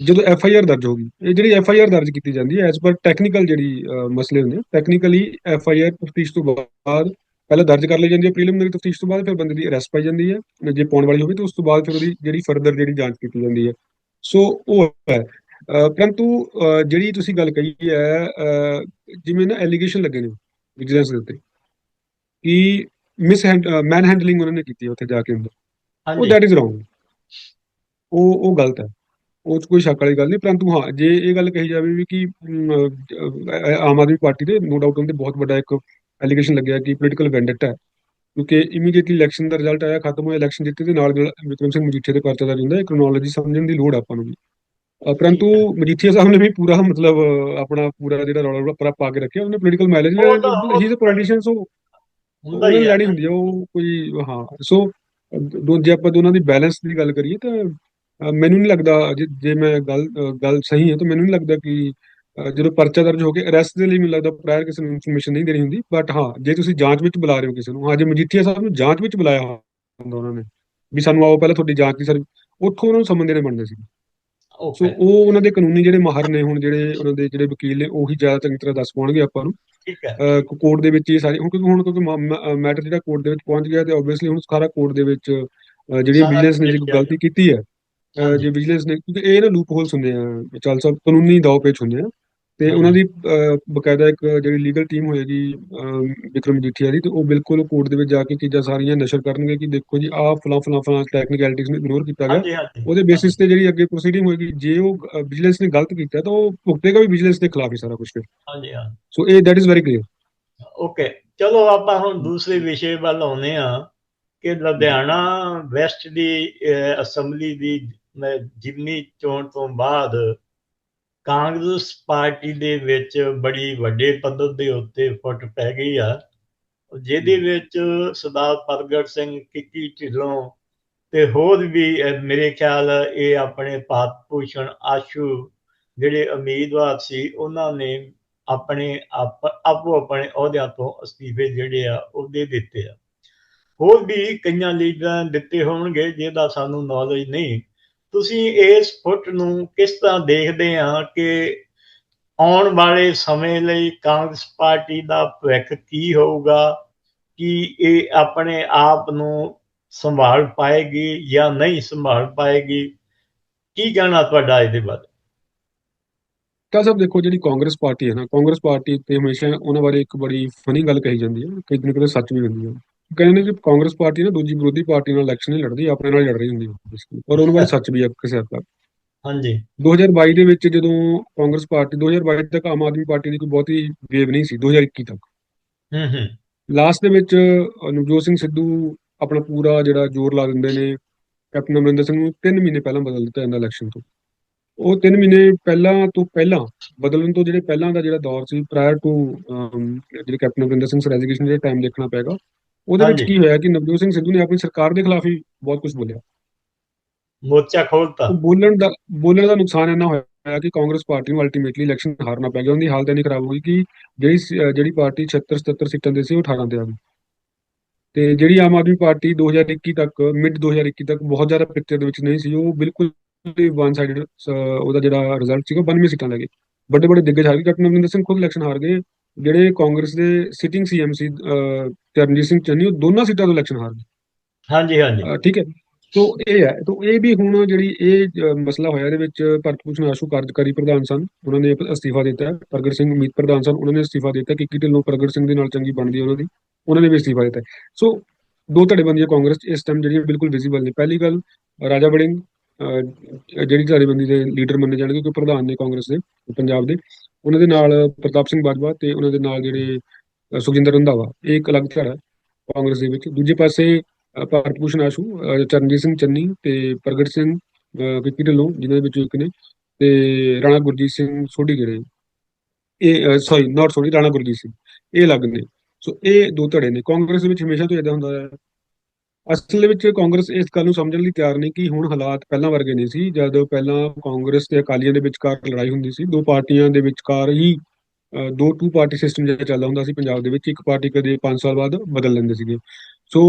ਜਦੋਂ ਐਫ ਆਈ ਆਰ ਦਰਜ ਹੋਗੀ ਇਹ ਜਿਹੜੀ ਐਫ ਆਈ ਆਰ ਦਰਜ ਕੀਤੀ ਜਾਂਦੀ ਹੈ ਐਸ ਪਰ ਟੈਕਨੀਕਲ ਜਿਹੜੀ ਮਸਲੇ ਹੁੰਦੇ ਟੈਕਨੀਕਲੀ ਐਫ ਆਈ ਆਰ ਤਫਤੀਸ਼ ਤੋਂ ਬਾਅਦ ਪਹਿਲਾਂ ਦਰਜ ਕਰ ਲਈ ਜਾਂਦੀ ਹੈ ਪ੍ਰੀਲਿਮਿਨਰੀ ਤਫਤੀਸ਼ ਤੋਂ ਬਾਅਦ ਫਿਰ ਬੰਦੇ ਦੀ ਅਰੈਸਟ ਪਾਈ ਜਾਂਦੀ ਹੈ। ਜੇ ਪਾਉਣ ਵਾਲੀ ਹੋਵੇ ਤਾਂ ਉਸ ਤੋਂ ਬਾਅਦ ਫਿਰ ਉਹਦੀ ਜਿਹੜੀ ਫਰਦਰ ਜਿਹੜੀ ਜਾਂਚ ਕੀਤੀ ਜਾਂਦੀ ਹੈ। ਸੋ ਉਹ ਹੈ ਪਰੰਤੂ ਜਿਹੜੀ ਤੁਸੀਂ ਗੱਲ ਕਹੀ ਹੈ ਜਿਵੇਂ ਨਾ ਐਲੀਗੇਸ਼ਨ ਲੱਗੇ ਨੇ ਵਿਜੀਲੈਂਸ ਦੇ ਉੱਤੇ ਕਿ ਮਿਸ ਮੈਨ ਹੈਂਡਲਿੰਗ ਉਹਨਾਂ ਨੇ ਕੀਤੀ ਉੱਥੇ ਜਾ ਕੇ ਅੰਦਰ। ਉਹ ਦੈਟ ਇਜ਼ ਰੋਂਗ ਉਹ ਉਹ ਗਲਤ ਹੈ। ਉਹ 'ਚ ਕੋਈ ਸ਼ੱਕ ਵਾਲੀ ਗੱਲ ਨਹੀਂ। ਪਰੰਤੂ ਹਾਂ ਜੇ ਇਹ ਗੱਲ ਕਹੀ ਜਾਵੇ ਵੀ ਕਿ ਆਮ ਆਦਮੀ ਪਾਰਟੀ ਦੇ ਨੋ ਡਾਊਟ ਉਹਦੇ ਬਹੁਤ ਵੱਡਾ ਇੱਕ ਐਲੀਗੇਸ਼ਨ ਲੱਗਿਆ ਕਿ ਪੋਲੀਟੀਕਲ ਵੈਂਡੇਟਾ ਹੈ। ਕਿਉਂਕਿ ਇਮੀਡੀਏਟਲੀ ਇਲੈਕਸ਼ਨ ਦਾ ਰਿਜ਼ਲਟ ਆਇਆ ਖਤਮ ਹੋਇਆ ਇਲੈਕਸ਼ਨ ਜਿੱਤੇ ਦੇ ਨਾਲ ਵਿਕਰਮ ਸਿੰਘ ਮਜੀਠੀਆ ਦੇ ਪਰਚਾ ਦਾ ਹੁੰਦਾ ਹੈ ਕ੍ਰੋਨੋਲੋਜੀ ਸਮਝਣ ਦੀ ਲੋੜ ਆਪਾਂ ਨੂੰ ਵੀ। ਪਰੰਤੂ ਮਜੀਠੀਆ ਸਾਹਿਬ ਨੇ ਵੀ ਪੂਰਾ ਮਤਲਬ ਆਪਣਾ ਪੂਰਾ ਜਿਹੜਾ ਰੌਲਾ ਰੌਲਾ ਪਰਾ ਪਾ ਕੇ ਰੱਖਿਆ। ਉਹਨੇ political mileage he is a politician ਸੋ ਹੁੰਦਾ ਹੀ ਹੈ। ਲੈਣੀ ਹੁੰਦੀ ਆ ਉਹ ਕੋਈ ਹਾਂ। ਸੋ ਦੋ ਜੇ ਆਪਾਂ ਦੋਨਾਂ ਦੀ ਬੈਲੈਂਸ ਦੀ ਗੱਲ ਕਰੀਏ ਤਾਂ ਮੈਨੂੰ ਨਹੀਂ ਲੱਗਦਾ ਜੇ ਮੈਂ ਗੱਲ ਗੱਲ ਸਹੀ ਹੈ ਤਾਂ ਮੈਨੂੰ ਨਹੀਂ ਲੱਗਦਾ ਕਿ ਜਦੋਂ ਪਰਚਾ ਦਰਜ ਹੋ ਕੇ ਅਰੈਸਟ ਦੇ ਲਈ ਮੈਨੂੰ ਲੱਗਦਾ ਪ੍ਰਾਇਰ ਕਿਸੇ ਨੂੰ ਇਨਫੋਰਮੇਸ਼ਨ ਨਹੀਂ ਦੇਣੀ ਹੁੰਦੀ। ਬਟ ਹਾਂ ਜੇ ਤੁਸੀਂ ਜਾਂਚ ਵਿੱਚ ਬੁਲਾ ਰਹੇ ਹੋ ਕਿਸੇ ਨੂੰ ਹਾਂ ਜੇ ਮਜੀਠੀਆ ਸਾਹਿਬ ਨੂੰ ਜਾਂਚ ਵਿੱਚ ਬੁਲਾਇਆ ਹੁੰਦਾ ਉਹਨਾਂ ਨੇ ਵੀ ਸਾਨੂੰ ਆਓ ਪਹਿਲਾਂ ਤੁਹਾਡੀ ਜਾਂਚ ਦੀ ਸਰ ਉੱਥੋਂ ਉਹਨਾਂ ਨੂੰ ਸਮਨ ਦੇਣੇ ਬਣਦੇ ਸੀ। ਸੋ ਓਕੇ ਉਹ ਉਹਨਾਂ ਦੇ ਕਾਨੂੰਨੀ ਜਿਹੜੇ ਮਾਹਰ ਨੇ ਹੁਣ ਜਿਹੜੇ ਉਹਨਾਂ ਦੇ ਜਿਹੜੇ ਵਕੀਲ ਨੇ ਉਹੀ ਜ਼ਿਆਦਾ ਚੰਗੀ ਤਰ੍ਹਾਂ ਦੱਸ ਪਾਉਣਗੇ ਆਪਾਂ ਨੂੰ। ਠੀਕ ਹੈ। ਕੋਰਟ ਦੇ ਵਿੱਚ ਇਹ ਸਾਰੀ ਹੁਣ ਕਿਉਂਕਿ ਹੁਣ ਕਿਉਂਕਿ ਮੈਟਰ ਜਿਹੜਾ ਕੋਰਟ ਦੇ ਵਿੱਚ ਪਹੁੰਚ ਗਿਆ ਤੇ ਆਬਵੀਅਸਲੀ ਹੁਣ ਸਾਰਾ ਕੋਰਟ ਦੇ ਵਿੱਚ ਅਹ, ਜਿਹੜੀ ਸਾਰਾ ਵਿਜੀਲੈਂਸ ਨੇ ਜੇ ਕੋਈ ਗਲਤੀ ਕੀਤੀ ਹੈ ਅਹ, ਹਾਂਜੀ। ਜੇ ਵਿਜੀਲੈਂਸ ਨੇ ਕਿਉਂਕਿ ਇਹ ਨਾ ਲੂਪ ਹੋਲਸ ਹੁੰਦੇ ਆ ਚੱਲ ਸਭ ਕਾਨੂੰਨੀ ਦਾਅ ਪੇਚ ਹੁੰਦੇ ਆ। ਤੇ ਉਹਨਾਂ ਦੀ ਬਕਾਇਦਾ ਇੱਕ ਜਿਹੜੀ ਲੀਗਲ ਟੀਮ ਹੋਏਗੀ ਵਿਕਰਮ ਜੀਠੀਆ ਦੀ ਤੇ ਉਹ ਬਿਲਕੁਲ ਕੋਰਟ ਦੇ ਵਿੱਚ ਜਾ ਕੇ ਚੀਜ਼ਾਂ ਸਾਰੀਆਂ ਨਸ਼ਰ ਕਰਨਗੇ ਕਿ ਦੇਖੋ ਜੀ ਆਹ ਫਲਾਂ ਫਲਾਂ ਫਲਾਂ ਟੈਕਨੀਕੈਲਿਟੀਜ਼ ਨੂੰ ਇਗਨੋਰ ਕੀਤਾ ਗਿਆ। ਉਹਦੇ ਬੇਸਿਸ ਤੇ ਜਿਹੜੀ ਅੱਗੇ ਪ੍ਰੋਸੀਡਿੰਗ ਹੋਏਗੀ ਜੇ ਉਹ ਵਿਜੀਲੈਂਸ ਨੇ ਗਲਤ ਕੀਤਾ ਤਾਂ ਉਹ ਭੁਗਤੇਗਾ ਵੀ ਵਿਜੀਲੈਂਸ ਦੇ ਖਿਲਾਫ ਹੀ ਸਾਰਾ ਕੁਝ ਫਿਰ। ਹਾਂਜੀ ਹਾਂ। ਸੋ ਇਹ that is very clear okay ਚਲੋ ਆਪਾਂ ਹੁਣ ਦੂਸਰੇ ਵਿਸ਼ੇ ਵੱਲ ਆਉਨੇ ਆ ਕਿ ਲੁਧਿਆਣਾ ਵੈਸਟ ਦੀ ਅਸੈਂਬਲੀ ਦੀ ਜਿਮਨੀ ਚੋਣ ਤੋਂ ਬਾਅਦ ਕਾਂਗਰਸ ਪਾਰਟੀ ਦੇ ਵਿੱਚ ਬੜੀ ਵੱਡੇ ਪੱਧਰ ਦੇ ਉੱਤੇ ਫੁੱਟ ਪੈ ਗਈ ਆ। ਜਿਹਦੇ ਵਿੱਚ ਸਰਦਾਰ ਪ੍ਰਗਟ ਸਿੰਘ ਕਿੱਕੀ ਢਿੱਲੋਂ ਤੇ ਹੋਰ ਵੀ ਮੇਰੇ ਖਿਆਲ ਇਹ ਆਪਣੇ ਭਾਰਤ ਭੂਸ਼ਣ ਆਸ਼ੂ ਜਿਹੜੇ ਉਮੀਦਵਾਰ ਸੀ ਉਹਨਾਂ ਨੇ ਆਪਣੇ ਆਪ ਆਪੋ ਆਪਣੇ ਅਹੁਦਿਆਂ ਤੋਂ ਅਸਤੀਫੇ ਜਿਹੜੇ ਆ ਉਹ ਦੇ ਦਿੱਤੇ ਆ। ਹੋਰ ਵੀ ਕਈਆਂ ਲੀਡਰਾਂ ਦਿੱਤੇ ਹੋਣਗੇ ਜਿਹਦਾ ਸਾਨੂੰ ਨੌਲੇਜ ਨਹੀਂ। ਤੁਸੀਂ ਇਸ ਫੁੱਟ ਨੂੰ ਕਿਸ ਤਰ੍ਹਾਂ ਦੇਖਦੇ ਆ ਕਿ ਆਉਣ ਵਾਲੇ ਸਮੇਂ ਲਈ ਕਾਂਗਰਸ ਪਾਰਟੀ ਦਾ ਭਵਿੱਖ ਕੀ ਹੋਊਗਾ? ਕਿ ਇਹ ਆਪਣੇ ਆਪ ਨੂੰ ਸੰਭਾਲ ਪਾਏਗੀ ਜਾਂ ਨਹੀਂ ਸੰਭਾਲ ਪਾਏਗੀ? ਕੀ ਕਹਿਣਾ ਤੁਹਾਡਾ ਇਹਦੇ ਬਾਰੇ? ਤਾਂ ਸਭ ਦੇਖੋ ਜਿਹੜੀ ਕਾਂਗਰਸ ਪਾਰਟੀ ਹੈ ਨਾ, ਕਾਂਗਰਸ ਪਾਰਟੀ ਤੇ ਹਮੇਸ਼ਾ ਉਹਨਾਂ ਬਾਰੇ ਇੱਕ ਬੜੀ ਫਨੀ ਗੱਲ ਕਹੀ ਜਾਂਦੀ ਹੈ ਕਈ ਦਿਨ ਕਦੇ ਸੱਚ ਵੀ ਹੁੰਦੀ ਹੈ। ਕਹਿੰਦੇ ਨੇ ਕਿ ਕਾਂਗਰਸ ਪਾਰਟੀ ਨਾ ਦੂਜੀ ਵਿਰੋਧੀ ਪਾਰਟੀ ਨਾਲ ਇਲੈਕਸ਼ਨ ਨਹੀਂ ਲੜਦੀ ਆਪਣੇ ਨਾਲ ਲੜ ਰਹੀ ਹੁੰਦੀ ਹੈ। ਔਰ ਉਹਨਾਂ ਬਾਰੇ ਸੱਚ ਵੀ ਹੈ ਕਿਸੇ ਹੱਦ ਤੱਕ ਹਾਂਜੀ। 2022 ਦੇ ਵਿੱਚ ਜਦੋਂ ਕਾਂਗਰਸ ਪਾਰਟੀ 2022 ਤੱਕ ਆਮ ਆਦਮੀ ਪਾਰਟੀ ਦੀ ਕੋਈ ਬਹੁਤੀ ਵੇਵ ਨਹੀਂ ਸੀ 2021 ਤੱਕ। ਹੂੰ ਹੂੰ। ਲਾਸਟ ਦੇ ਵਿੱਚ ਨਵਜੋਤ ਸਿੰਘ ਸਿੱਧੂ ਆਪਣਾ ਪੂਰਾ ਜਿਹੜਾ ਜ਼ੋਰ ਲਾ ਦਿੰਦੇ ਨੇ ਕੈਪਟਨ ਅਮਰਿੰਦਰ ਸਿੰਘ ਨੂੰ 3 ਮਹੀਨੇ ਪਹਿਲਾਂ ਬਦਲ ਦਿੱਤਾ ਜਾਂਦਾ ਇਲੈਕਸ਼ਨ ਤੋਂ। ਉਹ 3 ਮਹੀਨੇ ਪਹਿਲਾਂ ਤੋਂ ਪਹਿਲਾਂ ਬਦਲਣ ਤੋਂ ਜਿਹੜੇ ਪਹਿਲਾਂ ਦਾ ਜਿਹੜਾ ਦੌਰ ਸੀ ਪ੍ਰਾਇਰ ਟੂ ਜਿਹੜੇ ਕੈਪਟਨ ਅਮਰਿੰਦਰ ਸਿੰਘ ਰੈਜ਼ਿਗਨੇਸ਼ਨ ਜਿਹੜਾ ਟਾਈਮ ਦੇਖਣਾ ਪਏਗਾ ਉਹਦੇ ਵਿੱਚ ਹਾਂਜੀ। ਕੀ ਹੋਇਆ ਕਿ ਨਵਜੋਤ ਸਿੰਘ ਸਿੱਧੂ ਨੇ ਆਪਣੀ ਸਰਕਾਰ ਦੇ ਖਿਲਾਫ ਹੀ ਬਹੁਤ ਕੁਝ ਬੋਲਿਆ। ਮੋਰਚਾ ਖੋਲਤਾ। ਉਹ ਬੋਲਣ ਦਾ ਬੋਲਣ ਦਾ ਨੁਕਸਾਨ ਇੰਨਾ ਹੋਇਆ ਕਿ ਕਾਂਗਰਸ ਪਾਰਟੀ ਨੂੰ ਅਲਟੀਮੇਟਲੀ ਇਲੈਕਸ਼ਨ ਹਾਰਨਾ ਪੈ ਗਿਆ। ਉਹਦੀ ਹਾਲਤ ਇੰਨੀ ਖਰਾਬ ਹੋ ਗਈ ਕਿ ਜਿਹੜੀ ਸ- ਅਹ ਜਿਹੜੀ ਪਾਰਟੀ 76 77 ਸੀਟਾਂ ਦੇ ਸੀ ਉਹ 18 ਤੇ ਆ ਗਈ। ਤੇ ਜਿਹੜੀ ਆਮ ਆਦਮੀ ਪਾਰਟੀ 2021 ਤੱਕ ਮਿਡ 2021 ਤੱਕ ਬਹੁਤ ਜ਼ਿਆਦਾ ਪਿਕਚਰ ਦੇ ਵਿੱਚ ਨਹੀਂ ਸੀ ਉਹ ਬਿਲਕੁਲ ਵਨ ਸਾਈਡਡ ਉਹਦਾ ਜਿਹੜਾ ਰਿਜ਼ਲਟ ਸੀਗਾ 92 ਸੀਟਾਂ ਲੈ ਗਏ। ਵੱਡੇ ਵੱਡੇ ਦਿੱਗਜ ਹਾਰ ਗਏ। ਕੈਪਟਨ ਅਮਰਿੰਦਰ ਸਿੰਘ ਖੁਦ ਇਲੈਕਸ਼ਨ ਹਾਰ ਗਏ। ਜਿਹੜੇ ਕਾਂਗਰਸ ਦੇ ਸਿਟਿੰਗ ਸੀਐਮ ਸੀ ਚਰਨਜੀਤ ਸਿੰਘ ਚੰਨੀ ਉਹ ਦੋਨਾਂ ਸੀਟਾਂ ਤੋਂ ਇਲੈਕਸ਼ਨ ਹਾਰ ਗਏ ਹਾਂਜੀ। ਹਾਂਜੀ ਠੀਕ ਹੈ। ਸੋ ਇਹ ਹੈ ਤੋਂ ਇਹ ਵੀ ਹੁਣ ਜਿਹੜੀ ਇਹ ਮਸਲਾ ਹੋਇਆ ਇਹਦੇ ਵਿੱਚ ਭਾਰਤ ਭੂਸ਼ਣ ਆਸ਼ੂ ਕਾਰਜਕਾਰੀ ਪ੍ਰਧਾਨ ਸਨ ਉਹਨਾਂ ਨੇ ਅਸਤੀਫਾ ਦਿੱਤਾ ਪ੍ਰਗਟ ਸਿੰਘ ਮੀਤ ਪ੍ਰਧਾਨ ਸਨ ਉਹਨਾਂ ਨੇ ਅਸਤੀਫਾ ਦਿੱਤਾ ਕਿ ਢਿੱਲੋਂ ਪ੍ਰਗਟ ਸਿੰਘ ਦੇ ਨਾਲ ਚੰਗੀ ਬਣਦੀ ਉਹਨਾਂ ਦੀ ਉਹਨਾਂ ਨੇ ਵੀ ਅਸਤੀਫਾ ਦਿੱਤਾ। ਸੋ ਦੋ ਧੜੇਬੰਦੀਆਂ ਕਾਂਗਰਸ ਇਸ ਟਾਈਮ ਜਿਹੜੀਆਂ ਬਿਲਕੁਲ ਵਿਜ਼ੀਬਲ ਨੇ। ਪਹਿਲੀ ਗੱਲ ਰਾਜਾ ਵੜਿੰਗ ਅ, ਜਿਹੜੀ ਧੜੇਬੰਦੀ ਦੇ ਲੀਡਰ ਮੰਨੇ ਜਾਣਗੇ ਕਿ ਪ੍ਰਧਾਨ ਨੇ ਕਾਂਗਰਸ ਦੇ ਪੰਜਾਬ ਦੇ। ਉਹਨਾਂ ਦੇ ਨਾਲ ਪ੍ਰਤਾਪ ਸਿੰਘ ਬਾਜਵਾ ਤੇ ਉਹਨਾਂ ਦੇ ਨਾਲ ਜਿਹੜੇ ਸੁਖਜਿੰਦਰ ਰੰਧਾਵਾ ਇਹ ਇੱਕ ਅਲੱਗ ਧੜਾ ਹੈ ਕਾਂਗਰਸ ਦੇ ਵਿੱਚ। ਦੂਜੇ ਪਾਸੇ ਭਾਰਤ ਭੂਸ਼ਣ ਆਸ਼ੂ ਚਰਨਜੀਤ ਸਿੰਘ ਚੰਨੀ ਤੇ ਪ੍ਰਗਟ ਸਿੰਘ ਅ, ਵਿੱਕੀ ਢਿੱਲੋਂ ਜਿਨ੍ਹਾਂ ਦੇ ਵਿੱਚੋਂ ਇੱਕ ਨੇ ਤੇ ਰਾਣਾ ਗੁਰਜੀਤ ਸਿੰਘ ਸੋਢੀ ਜਿਹੜੇ ਇਹ ਸੌਰੀ ਨਾਟ ਸੋਢੀ ਰਾਣਾ ਗੁਰਜੀਤ ਸਿੰਘ। ਇਹ ਅਲੱਗ ਨੇ। ਸੋ ਇਹ ਦੋ ਧੜੇ ਨੇ। ਕਾਂਗਰਸ ਦੇ ਵਿੱਚ ਹਮੇਸ਼ਾ ਤੋਂ ਇਦਾਂ ਹੁੰਦਾ ਹੈ ਅਸਲ ਦੇ ਵਿੱਚ ਕਾਂਗਰਸ ਇਸ ਗੱਲ ਨੂੰ ਸਮਝਣ ਲਈ ਤਿਆਰ ਨਹੀਂ ਕਿ ਹੁਣ ਹਾਲਾਤ ਪਹਿਲਾਂ ਵਰਗੇ ਨਹੀਂ ਸੀ, ਜਦੋਂ ਪਹਿਲਾਂ ਕਾਂਗਰਸ ਤੇ ਅਕਾਲੀਆਂ ਦੇ ਵਿਚਕਾਰ ਲੜਾਈ ਹੁੰਦੀ ਸੀ, ਦੋ ਪਾਰਟੀਆਂ ਦੇ ਵਿਚਕਾਰ ਹੀ ਦੋ ਟੂ ਪਾਰਟੀ ਸਿਸਟਮ ਜਿਹੜਾ ਚੱਲਦਾ ਹੁੰਦਾ ਸੀ ਪੰਜਾਬ ਦੇ ਵਿੱਚ, ਇੱਕ ਪਾਰਟੀ ਕਦੇ 5 ਸਾਲ ਬਾਅਦ ਬਦਲ ਲੈਂਦੇ ਸੀਗੇ। ਸੋ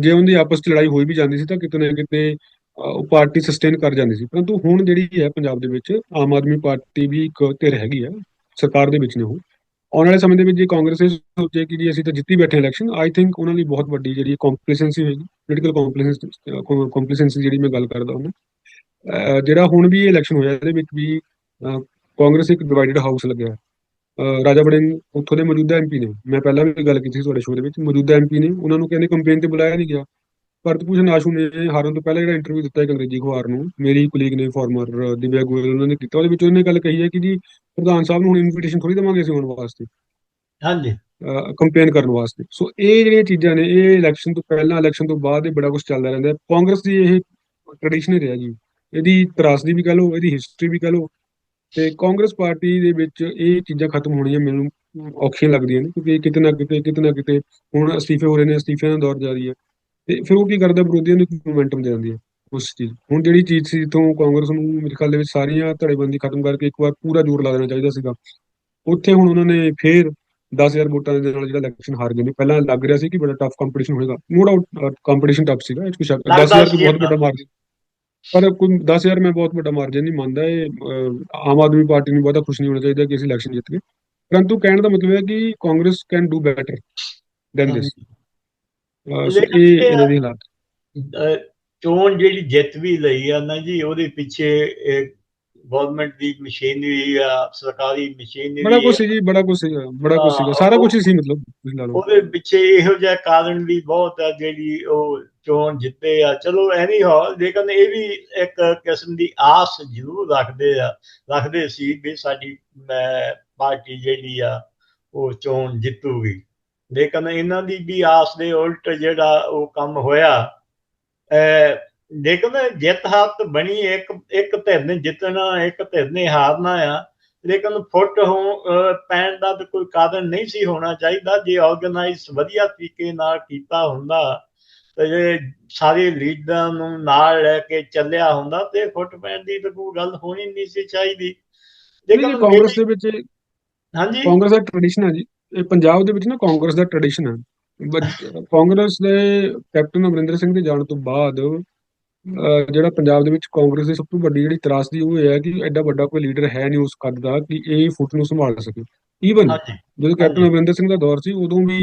ਜੇ ਉਹਦੀ ਆਪਸ 'ਚ ਲੜਾਈ ਹੋਈ ਵੀ ਜਾਂਦੀ ਸੀ ਤਾਂ ਕਿਤੇ ਨਾ ਕਿਤੇ ਉਹ ਪਾਰਟੀ ਸਸਟੇਨ ਕਰ ਜਾਂਦੀ ਸੀ। ਪਰੰਤੂ ਹੁਣ ਜਿਹੜੀ ਹੈ ਪੰਜਾਬ ਦੇ ਵਿੱਚ ਆਮ ਆਦਮੀ ਪਾਰਟੀ ਵੀ ਇੱਕ ਧਿਰ ਹੈਗੀ ਆ ਸਰਕਾਰ ਦੇ ਵਿੱਚ ਨੇ ਉਹ। ਆਉਣ ਵਾਲੇ ਸਮੇਂ ਦੇ ਵਿੱਚ ਜੇ ਕਾਂਗਰਸ ਇਹ ਸੋਚੇ ਕਿ ਜੀ ਅਸੀਂ ਤਾਂ ਜਿੱਤੀ ਬੈਠੇ ਇਲੈਕਸ਼ਨ ਆਈ ਥਿੰਕ ਉਹਨਾਂ ਲਈ ਬਹੁਤ ਵੱਡੀ ਜਿਹੜੀ ਕੰਪਲੀਸੈਂਸੀ ਹੋਏਗੀ ਪੋਲੀਟੀਕਲ ਕੰਪਲੀਸੈਂਸੀ ਕੰਪਲੀਸੈਂਸੀ ਜਿਹੜੀ ਮੈਂ ਗੱਲ ਕਰਦਾ ਹਾਂ ਅਹ ਜਿਹੜਾ ਹੁਣ ਵੀ ਇਹ ਇਲੈਕਸ਼ਨ ਹੋਇਆ, ਇਹਦੇ ਵਿੱਚ ਵੀ, ਅਹ ਕਾਂਗਰਸ ਇੱਕ ਡਿਵਾਈਡਡ ਹਾਊਸ ਲੱਗਿਆ। ਹੈ। ਰਾਜਾ ਬੜਿੰਗ ਉੱਥੋਂ ਦੇ ਮੌਜੂਦਾ ਐਮਪੀ ਨੇ। ਮੈਂ ਪਹਿਲਾਂ ਵੀ ਗੱਲ ਕੀਤੀ ਸੀ ਤੁਹਾਡੇ ਸ਼ੋਅ ਦੇ ਵਿੱਚ, ਮੌਜੂਦਾ ਐਮਪੀ ਨੇ, ਉਹਨਾਂ ਨੂੰ ਕਹਿੰਦੇ ਕੰਪੇਨ ਤੇ ਬੁਲਾਇਆ ਨਹੀਂ ਗਿਆ। ਭਰਤ ਭੂਸ਼ਣ ਆਸ਼ੂ ਨੇ ਹਾਰਨ ਤੋਂ ਪਹਿਲਾਂ ਜਿਹੜਾ ਇੰਟਰਵਿਊ ਦਿੱਤਾ ਇੱਕ ਅੰਗਰੇਜ਼ੀ ਅਖਬਾਰ ਨੂੰ ਮੇਰੀ ਕੁਲੀਗ ਨੇ ਫਾਰਮਰ ਦਿਵਿਆ ਗੋਇਲ ਉਹਨਾਂ ਨੇ ਕੀਤਾ ਉਹਦੇ ਵਿੱਚ ਉਹਨੇ ਗੱਲ ਕਹੀ ਹੈ ਕਿ ਜੀ ਪ੍ਰਧਾਨ ਸਾਹਿਬ ਨੂੰ ਹੁਣ ਇਨਵੀਟੇਸ਼ਨ ਥੋੜੀ ਦੇਵਾਂਗੇ ਅਸੀਂ ਆਉਣ ਵਾਸਤੇ। ਹਾਂਜੀ। ਕੰਪੇਨ ਕਰਨ ਵਾਸਤੇ। ਸੋ ਇਹ ਜਿਹੜੀਆਂ ਚੀਜ਼ਾਂ ਨੇ ਇਹ ਇਲੈਕਸ਼ਨ ਤੋਂ ਪਹਿਲਾਂ ਇਲੈਕਸ਼ਨ ਤੋਂ ਬਾਅਦ ਇਹ ਬੜਾ ਕੁਝ ਚੱਲਦਾ ਰਹਿੰਦਾ ਹੈ। ਕਾਂਗਰਸ ਦੀ ਇਹ ਟ੍ਰੈਡੀਸ਼ਨ ਹੀ ਰਿਹਾ ਜੀ। ਇਹਦੀ ਤਰਾਸਦੀ ਵੀ ਕਹ ਲਓ ਇਹਦੀ ਹਿਸਟਰੀ ਵੀ ਕਹ ਲਓ। ਤੇ ਕਾਂਗਰਸ ਪਾਰਟੀ ਦੇ ਵਿੱਚ ਇਹ ਚੀਜ਼ਾਂ ਖਤਮ ਹੋਣੀਆਂ ਮੈਨੂੰ ਔਖੀਆਂ ਲੱਗਦੀਆਂ ਨੇ ਕਿਉਂਕਿ ਕਿਤੇ ਨਾ ਕਿਤੇ ਕਿਤੇ ਨਾ ਕਿਤੇ ਹੁਣ ਅਸਤੀਫੇ ਹੋ ਰਹੇ ਨੇ ਅਸਤੀਫਿਆਂ ਦਾ ਦੌਰ ਜਾਰੀ ਹੈ। ਤੇ ਫਿਰ ਉਹ ਕੀ ਕਰਦਾ ਵਿਰੋਧੀਆਂ ਨੂੰ ਮੋਮੈਂਟਮ ਦੇ ਦਿੰਦੀ ਹੈ ਉਸ ਚੀਜ਼। ਹੁਣ ਜਿਹੜੀ ਚੀਜ਼ ਸੀ ਤੋਂ ਕਾਂਗਰਸ ਨੂੰ ਮੇਰੇ ਖਿਆਲ ਦੇ ਵਿੱਚ ਸਾਰੀਆਂ ਧੜੇਬੰਦੀ ਖਤਮ ਕਰਕੇ ਇੱਕ ਵਾਰ ਪੂਰਾ ਜ਼ੋਰ ਲਾ ਦੇਣਾ ਚਾਹੀਦਾ ਸੀਗਾ। ਉੱਥੇ ਹੁਣ ਉਹਨਾਂ ਨੇ ਫੇਰ 10000 ਵੋਟਾਂ ਦੇ ਨਾਲ ਜਿਹੜਾ ਇਲੈਕਸ਼ਨ ਹਾਰ ਗਏ ਨੇ। ਪਹਿਲਾਂ ਲੱਗ ਰਿਹਾ ਸੀ ਕਿ ਬੜਾ ਟਫ ਕੰਪੀਟੀਸ਼ਨ ਹੋਏਗਾ। ਨੋ ਡਾਊਟ ਕੰਪੀਟੀਸ਼ਨ ਟਫ ਸੀਗਾ 'ਚ ਕੋਈ ਸ਼ੱਕ ਲੱਗਦਾ 10000 ਸੀ ਕੋਈ ਬਹੁਤ। ਵੱਡਾ ਮਾਰਜਨ ਪਰ ਕੋਈ 10000 ਮੈਂ ਬਹੁਤ ਵੱਡਾ ਮਾਰਜਨ ਨਹੀਂ ਮੰਨਦਾ ਇਹ ਆਮ ਆਦਮੀ ਪਾਰਟੀ ਨੂੰ ਬਹੁਤਾ ਖੁਸ਼ ਨਹੀਂ ਹੋਣਾ ਚਾਹੀਦਾ ਕਿ ਅਸੀਂ ਇਲੈਕਸ਼ਨ ਜਿੱਤ ਗਏ। ਪਰੰਤੂ ਕਹਿਣ ਦਾ ਮਤਲਬ ਹੈ ਕਿ Congress can do better than this ਇਹ ਇਹ- ਇਹਨਾਂ ਦੇ ਹਾਲਾਤ ਅਹ ਚੋਣ ਜਿਹੜੀ ਜਿੱਤ ਵੀ ਲਈ ਆ ਨਾ ਜੀ ਉਹਦੇ ਪਿੱਛੇ ਗਵਰਨਮੈਂਟ ਦੀ ਮਸ਼ੀਨਰੀ ਆ ਸਰਕਾਰੀ ਮਸ਼ੀਨਰੀ ਬੜਾ ਕੁਝ। ਸੀ ਜੀ ਬੜਾ ਕੁਝ ਸੀਗਾ ਬੜਾ ਕੁਝ ਸੀਗਾ। ਸਾਰਾ ਕੁਝ ਹੀ ਸੀ ਮਤਲਬ ਉਹਦੇ ਪਿੱਛੇ ਇਹੋ ਜਿਹਾ ਕਾਰਨ ਵੀ ਬਹੁਤ ਆ ਜਿਹੜੀ ਉਹ ਚੋਣ ਜਿੱਤੇ ਆ। ਚਲੋ ਐਨੀ ਹੋ ਲੇਕਿਨ ਇਹ ਵੀ ਇੱਕ ਕਿਸਮ ਦੀ ਆਸ ਜ਼ਰੂਰ ਰੱਖਦੇ ਆ ਰੱਖਦੇ ਸੀ ਵੀ ਸਾਡੀ ਪਾਰਟੀ ਜਿਹੜੀ ਆ ਉਹ ਚੋਣ ਜਿੱਤੂਗੀ। ਲੇਕਿਨ ਇਹਨਾਂ ਦੀ ਵੀ ਆਸ ਦੇ ਉਲਟ ਜਿਹੜਾ ਉਹ ਕੰਮ ਹੋਇਆ ਲੇਕਿਨ ਜਿੱਤ ਹਾਰ ਤਾਂ ਬਣੀ ਇੱਕ ਇੱਕ ਧਿਰ ਨੇ ਜਿੱਤਣਾ ਇੱਕ ਧਿਰ ਨੇ ਹਾਰਨਾ ਆ। ਲੇਕਿਨ ਫੁੱਟ ਹੋ ਪੈਣ ਦਾ ਤਾਂ ਕੋਈ ਕਾਰਨ ਨਹੀਂ ਸੀ ਹੋਣਾ ਚਾਹੀਦਾ। ਜੇ ਆਰਗੇਨਾਈਜ਼ ਵਧੀਆ ਤਰੀਕੇ ਨਾਲ ਕੀਤਾ ਹੁੰਦਾ ਤੇ ਜੇ ਸਾਰੇ ਲੀਡਰਾਂ ਨੂੰ ਨਾਲ ਲੈ ਕੇ ਚੱਲਿਆ ਹੁੰਦਾ ਤੇ ਫੁੱਟ ਪੈਣ ਦੀ ਤਾਂ ਕੋਈ ਗੱਲ ਹੋਣੀ ਨਹੀਂ ਸੀ ਚਾਹੀਦੀ। ਲੇਕਿਨ ਕਾਂਗਰਸ ਦੇ ਵਿੱਚ ਹਾਂਜੀ। ਕਾਂਗਰਸ ਦਾ ਟ੍ਰੈਡੀਸ਼ਨ ਹੈ ਜੀ। ਇਹ ਪੰਜਾਬ ਦੇ ਵਿੱਚ ਨਾ ਕਾਂਗਰਸ ਦਾ ਟ੍ਰੈਡੀਸ਼ਨ ਹੈ ਕਾਂਗਰਸ ਦੇ ਕੈਪਟਨ ਅਮਰਿੰਦਰ ਸਿੰਘ ਦੇ ਜਾਣ ਤੋਂ ਬਾਅਦ ਜਿਹੜਾ ਪੰਜਾਬ ਦੇ ਵਿੱਚ ਕਾਂਗਰਸ ਦੀ ਸਭ ਤੋਂ ਵੱਡੀ ਜਿਹੜੀ ਤਰਾਸਦੀ ਉਹ ਹੈ ਕਿ ਐਡਾ ਵੱਡਾ ਕੋਈ ਲੀਡਰ ਹੈ ਨਹੀਂ ਉਸ ਕੱਦ ਦਾ ਕਿ ਇਹ ਫੁੱਟ ਨੂੰ ਸੰਭਾਲ ਸਕੇ। ਈਵਨ ਜਦੋਂ ਕੈਪਟਨ। ਅਮਰਿੰਦਰ ਸਿੰਘ ਦਾ ਦੌਰ ਸੀ ਉਦੋਂ ਵੀ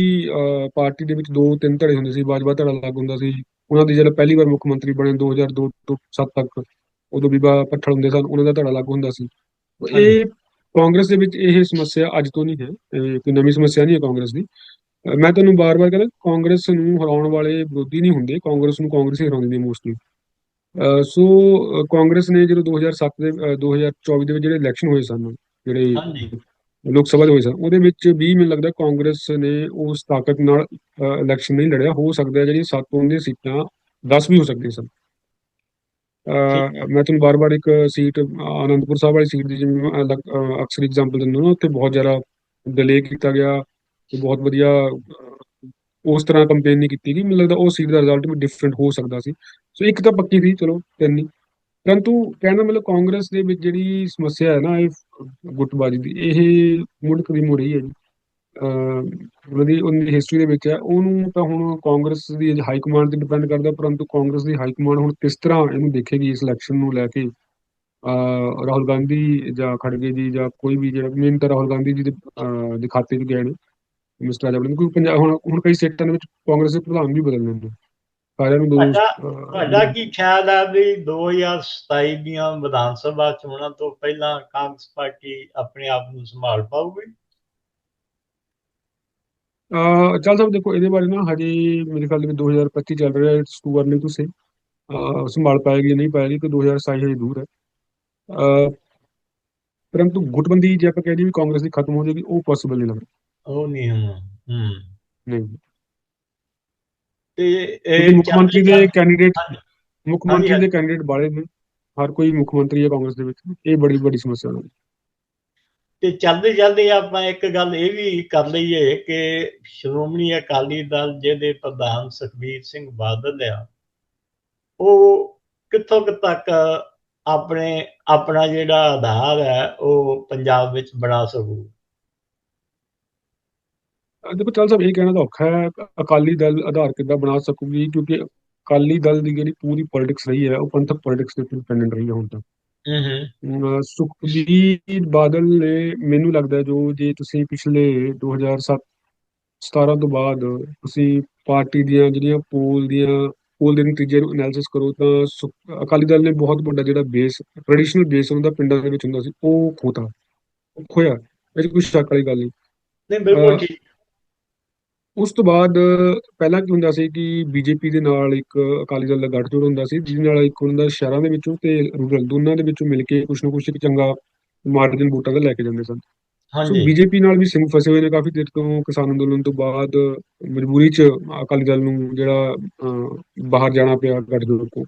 ਪਾਰਟੀ ਦੇ ਵਿੱਚ ਦੋ ਤਿੰਨ ਧੜੇ ਹੁੰਦੇ ਸੀ। ਬਾਜਵਾ ਧੜਾ ਲੱਗ ਹੁੰਦਾ ਸੀ। ਉਹਨਾਂ ਦੀ ਜਦੋਂ ਪਹਿਲੀ ਵਾਰ ਮੁੱਖ ਮੰਤਰੀ ਬਣੇ 2002 ਤੋਂ 7 ਤੱਕ ਉਦੋਂ ਬੀਬਾ ਪੱਠਲ ਹੁੰਦੇ ਸਨ ਉਹਨਾਂ ਦਾ ਧੜਾ ਲੱਗ ਹੁੰਦਾ ਸੀ। ਇਹ ਕਾਂਗਰਸ ਦੇ ਵਿੱਚ ਇਹ ਸਮੱਸਿਆ ਅੱਜ ਤੋਂ ਨਹੀਂ ਹੈ ਕੋਈ ਨਵੀਂ ਸਮੱਸਿਆ ਨਹੀਂ ਹੈ ਕਾਂਗਰਸ ਦੀ। ਮੈਂ ਤੁਹਾਨੂੰ ਬਾਰ-ਬਾਰ ਕਹਿੰਦਾ ਕਾਂਗਰਸ ਨੂੰ ਹਰਾਉਣ ਵਾਲੇ ਵਿਰੋਧੀ ਨਹੀਂ ਹੁੰਦੇ ਕਾਂਗਰਸ ਨੂੰ ਕਾਂਗਰਸ ਹੀ ਹਰਾਉਂਦੀ ਨੇ ਮੋਸਟਲੀ ਸੋ ਕਾਂਗਰਸ ਨੇ ਜਦੋਂ 2007 ਦੇ ਅਹ, 2024 ਦੇ ਵਿੱਚ ਜਿਹੜੇ ਇਲੈਕਸ਼ਨ ਹੋਏ ਸਨ ਜਿਹੜੇ ਲੋਕ ਸਭਾ ਦੇ ਹੋਏ ਸਨ ਉਹਦੇ ਵਿੱਚ ਵੀ ਮੈਨੂੰ ਲੱਗਦਾ ਕਾਂਗਰਸ ਨੇ ਉਸ ਤਾਕਤ ਨਾਲ ਇਲੈਕਸ਼ਨ ਨਹੀਂ ਲੜਿਆ। ਹੋ ਸਕਦਾ ਜਿਹੜੀ ਸੱਤ ਉਹਦੀਆਂ ਸੀਟਾਂ 10 ਵੀ ਹੋ ਸਕਦੀਆਂ ਸਨ। ਮੈਂ ਤੁਹਾਨੂੰ ਬਾਰ-ਬਾਰ ਇੱਕ ਸੀਟ ਆਨੰਦਪੁਰ ਸਾਹਿਬ ਵਾਲੀ ਸੀਟ ਦੀ ਜਿਵੇਂ ਅਕਸਰ ਐਗਜ਼ਾਮਪਲ ਦਿੰਦਾ ਨਾ ਉੱਥੇ ਬਹੁਤ ਜ਼ਿਆਦਾ ਡਿਲੇ ਕੀਤਾ ਗਿਆ ਤੇ ਬਹੁਤ ਵਧੀਆ ਉਸ ਤਰ੍ਹਾਂ ਕੰਪੇਨ ਨਹੀਂ ਕੀਤੀ ਗਈ। ਮੈਨੂੰ ਲੱਗਦਾ ਉਹ ਸੀਟ ਦਾ ਰਿਜ਼ਲਟ ਵੀ ਡਿਫਰੈਂਟ ਹੋ ਸਕਦਾ ਸੀ। ਸੋ ਇੱਕ ਤਾਂ ਪੱਕੀ ਸੀ, ਚਲੋ, ਤਿੰਨ ਨਹੀਂ ਪਰੰਤੂ ਕਹਿਣ ਮਤਲਬ ਕਾਂਗਰਸ ਦੇ ਵਿੱਚ ਜਿਹੜੀ ਸਮੱਸਿਆ ਹੈ ਨਾ, ਇਹ ਗੁੱਟਬਾਜ਼ੀ ਦੀ, ਇਹ ਮੁੱਢ ਕਦੀਮ ਹੋ ਰਹੀ ਹੈ ਜੀ। ਉਹਦੀ ਉਹਦੀ ਹਿਸਟਰੀ ਦੇ ਵਿੱਚ ਹੈ। ਉਹਨੂੰ ਤਾਂ ਹੁਣ ਕਾਂਗਰਸ ਦੀ ਹਾਈ ਕਮਾਂਡ ਤੇ ਡਿਪੈਂਡ ਕਰਦਾ ਪਰੰਤੂ ਕਾਂਗਰਸ ਦੀ ਹਾਈ ਕਮਾਂਡ ਹੁਣ ਕਿਸ ਤਰ੍ਹਾਂ ਇਹਨੂੰ ਦੇਖੇਗੀ ਇਸ ਇਲੈਕਸ਼ਨ ਨੂੰ ਲੈ ਕੇ? ਰਾਹੁਲ ਗਾਂਧੀ ਜਾਂ ਖੜਗੇ ਜੀ ਜਾਂ ਕੋਈ ਵੀ ਜਿਹੜਾ ਮੇਨ ਤਾਂ ਰਾਹੁਲ ਗਾਂਧੀ ਜੀ ਦੇ ਅਹ ਦੇ ਖਾਤੇ 'ਚ ਗਏ ਨੇ ਮਿਸਟਰ ਰਾਜਾ ਵੜਿੰਗ। ਕਿਉਂਕਿ ਪੰਜਾਬ ਹੁਣ ਹੁਣ ਕਈ ਸਟੇਟਾਂ ਦੇ ਵਿੱਚ ਕਾਂਗਰਸ ਦੇ ਪ੍ਰਧਾਨ ਵੀ ਬਦਲਨੇ ਨੇ। ਸਾਰਿਆਂ ਨੂੰ ਦੋ ਤੁਹਾਡਾ ਕੀ ਖਿਆਲ ਹੈ ਵੀ 2027 ਦੀਆਂ ਵਿਧਾਨ ਸਭਾ ਚੋਣਾਂ ਤੋਂ ਪਹਿਲਾਂ ਕਾਂਗਰਸ ਪਾਰਟੀ ਆਪਣੇ ਆਪ ਨੂੰ ਸੰਭਾਲ ਪਾਊਗੀ? ਚੱਲ ਸਾਹਿਬ ਦੇਖੋ ਇਹਦੇ ਬਾਰੇ ਨਾ ਹਜੇ ਮੇਰੇ ਖਿਆਲ ਦੇ ਵਿੱਚ 2025 ਚੱਲ ਰਿਹਾ it's too early to say ਸੰਭਾਲ ਪਾਏਗੀ ਨਹੀਂ ਪਾਏਗੀ ਕਿ 2027 ਹਜੇ ਦੂਰ ਹੈ। ਪਰੰਤੂ ਗੁੱਟਬੰਦੀ ਜੇ ਆਪਾਂ ਕਹਿ ਦਈਏ ਵੀ ਕਾਂਗਰਸ ਦੀ ਖਤਮ ਹੋ ਜਾਏਗੀ ਉਹ ਪੋਸੀਬਲ ਨਹੀਂ ਲੱਗਦਾ। ਉਹ ਨਹੀਂ ਹਮ ਹਮ ਨਹੀਂ। ਤੇ ਇਹ ਮੁੱਖ ਮੰਤਰੀ ਦੇ ਕੈਂਡੀਡੇਟ। ਮੁੱਖ ਮੰਤਰੀ। ਦੇ ਕੈਂਡੀਡੇਟ ਬਾਲੇ ਨੇ। ਹਰ ਕੋਈ ਮੁੱਖ ਮੰਤਰੀ ਹੈ ਕਾਂਗਰਸ ਦੇ ਵਿੱਚ। ਇਹ ਬੜੀ ਵੱਡੀ ਸਮੱਸਿਆ ਹੈ। ਤੇ ਚੱਲਦੇ ਚੱਲਦੇ ਆਪਾਂ ਇੱਕ ਗੱਲ ਇਹ ਵੀ ਕਰ ਲਈਏ ਕਿ ਸ਼੍ਰੋਮਣੀ ਅਕਾਲੀ ਦਲ ਜਿਹਦੇ ਪ੍ਰਧਾਨ ਸੁਖਬੀਰ ਸਿੰਘ ਬਾਦਲ ਆ, ਉਹ ਕਿੱਥੋਂ ਤੱਕ ਆਪਣੇ, ਆਪਣਾ ਜਿਹੜਾ ਆਧਾਰ ਹੈ, ਉਹ ਪੰਜਾਬ ਵਿੱਚ ਬਣਾ ਸਕੂ? ਦੇਖੋ, ਚੱਲ ਸਾਹਿਬ ਇਹ ਕਹਿਣਾ ਤਾਂ ਔਖਾ ਹੈ, ਅਕਾਲੀ ਦਲ ਆਧਾਰ ਕਿੱਦਾਂ ਬਣਾ ਸਕੂਗੀ? ਕਿਉਂਕਿ ਅਕਾਲੀ ਦਲ ਦੀ ਜਿਹੜੀ ਪੂਰੀ ਪੋਲਿਟਿਕਸ ਰਹੀ ਹੈ, ਉਹ ਪੰਥਕ ਪੋਲਿਟਿਕਸ ਦੇ ਡਿਪੈਂਡੈਂਟ ਰਹੀ ਹੈ ਹੁਣ ਤੱਕ ਸੁਖਬੀਰ ਬਾਦਲ ਨੇ ਮੈਨੂੰ ਲੱਗਦਾ ਜੋ ਜੇ ਤੁਸੀਂ ਪਿਛਲੇ 2007 17 ਤੋਂ ਬਾਅਦ ਤੁਸੀਂ ਪਾਰਟੀ ਦੀਆਂ ਜਿਹੜੀਆਂ ਪੋਲ ਦੀਆਂ ਪੋਲ ਦੇ ਨਤੀਜੇ ਨੂੰ ਐਨਾਲਿਸਿਸ ਕਰੋ ਤਾਂ ਸੁਖ- ਅਕਾਲੀ ਦਲ ਨੇ ਬਹੁਤ ਵੱਡਾ ਜਿਹੜਾ ਬੇਸ ਟ੍ਰੈਡੀਸ਼ਨਲ ਬੇਸ ਹੁੰਦਾ ਪਿੰਡਾਂ ਦੇ ਵਿੱਚ ਹੁੰਦਾ ਸੀ ਉਹ ਖੋਤਾ ਉਹ ਖੋਇਆ। ਇਹ 'ਚ ਕੋਈ ਸ਼ੱਕ ਵਾਲੀ ਗੱਲ ਨਹੀਂ। ਨਹੀਂ ਬਿਲਕੁਲ ਠੀਕ। ਉਸ ਤੋਂ ਬਾਅਦ ਪਹਿਲਾਂ ਕੀ ਹੁੰਦਾ ਸੀ ਕਿ ਬੀਜੇਪੀ ਦੇ ਨਾਲ ਇੱਕ ਅਕਾਲੀ ਦਲ ਦਾ ਗੱਠਜੋੜ ਹੁੰਦਾ ਸੀ ਜਿਹਦੇ ਨਾਲ ਇੱਕ ਹੁੰਦਾ ਸ਼ਹਿਰਾਂ ਦੇ ਵਿੱਚੋਂ ਤੇ ਰੂਰਲ ਦੋਨਾਂ ਦੇ ਵਿੱਚੋਂ ਮਿਲ ਕੇ ਕੁਛ ਨਾ ਕੁਛ ਇੱਕ ਚੰਗਾ ਮਾਰਜਨ ਵੋਟਾਂ ਦਾ ਲੈ ਕੇ ਜਾਂਦੇ ਸਨ। ਸੋ ਹਾਂਜੀ। ਬੀਜੇਪੀ ਨਾਲ ਵੀ ਸਿੰਘ ਫਸੇ ਹੋਏ ਨੇ ਕਾਫੀ ਦੇਰ ਤੋਂ ਕਿਸਾਨ ਅੰਦੋਲਨ ਤੋਂ ਬਾਅਦ ਮਜਬੂਰੀ 'ਚ ਅਕਾਲੀ ਦਲ ਨੂੰ ਜਿਹੜਾ ਬਾਹਰ ਜਾਣਾ ਪਿਆ ਗੱਠਜੋੜ ਤੋਂ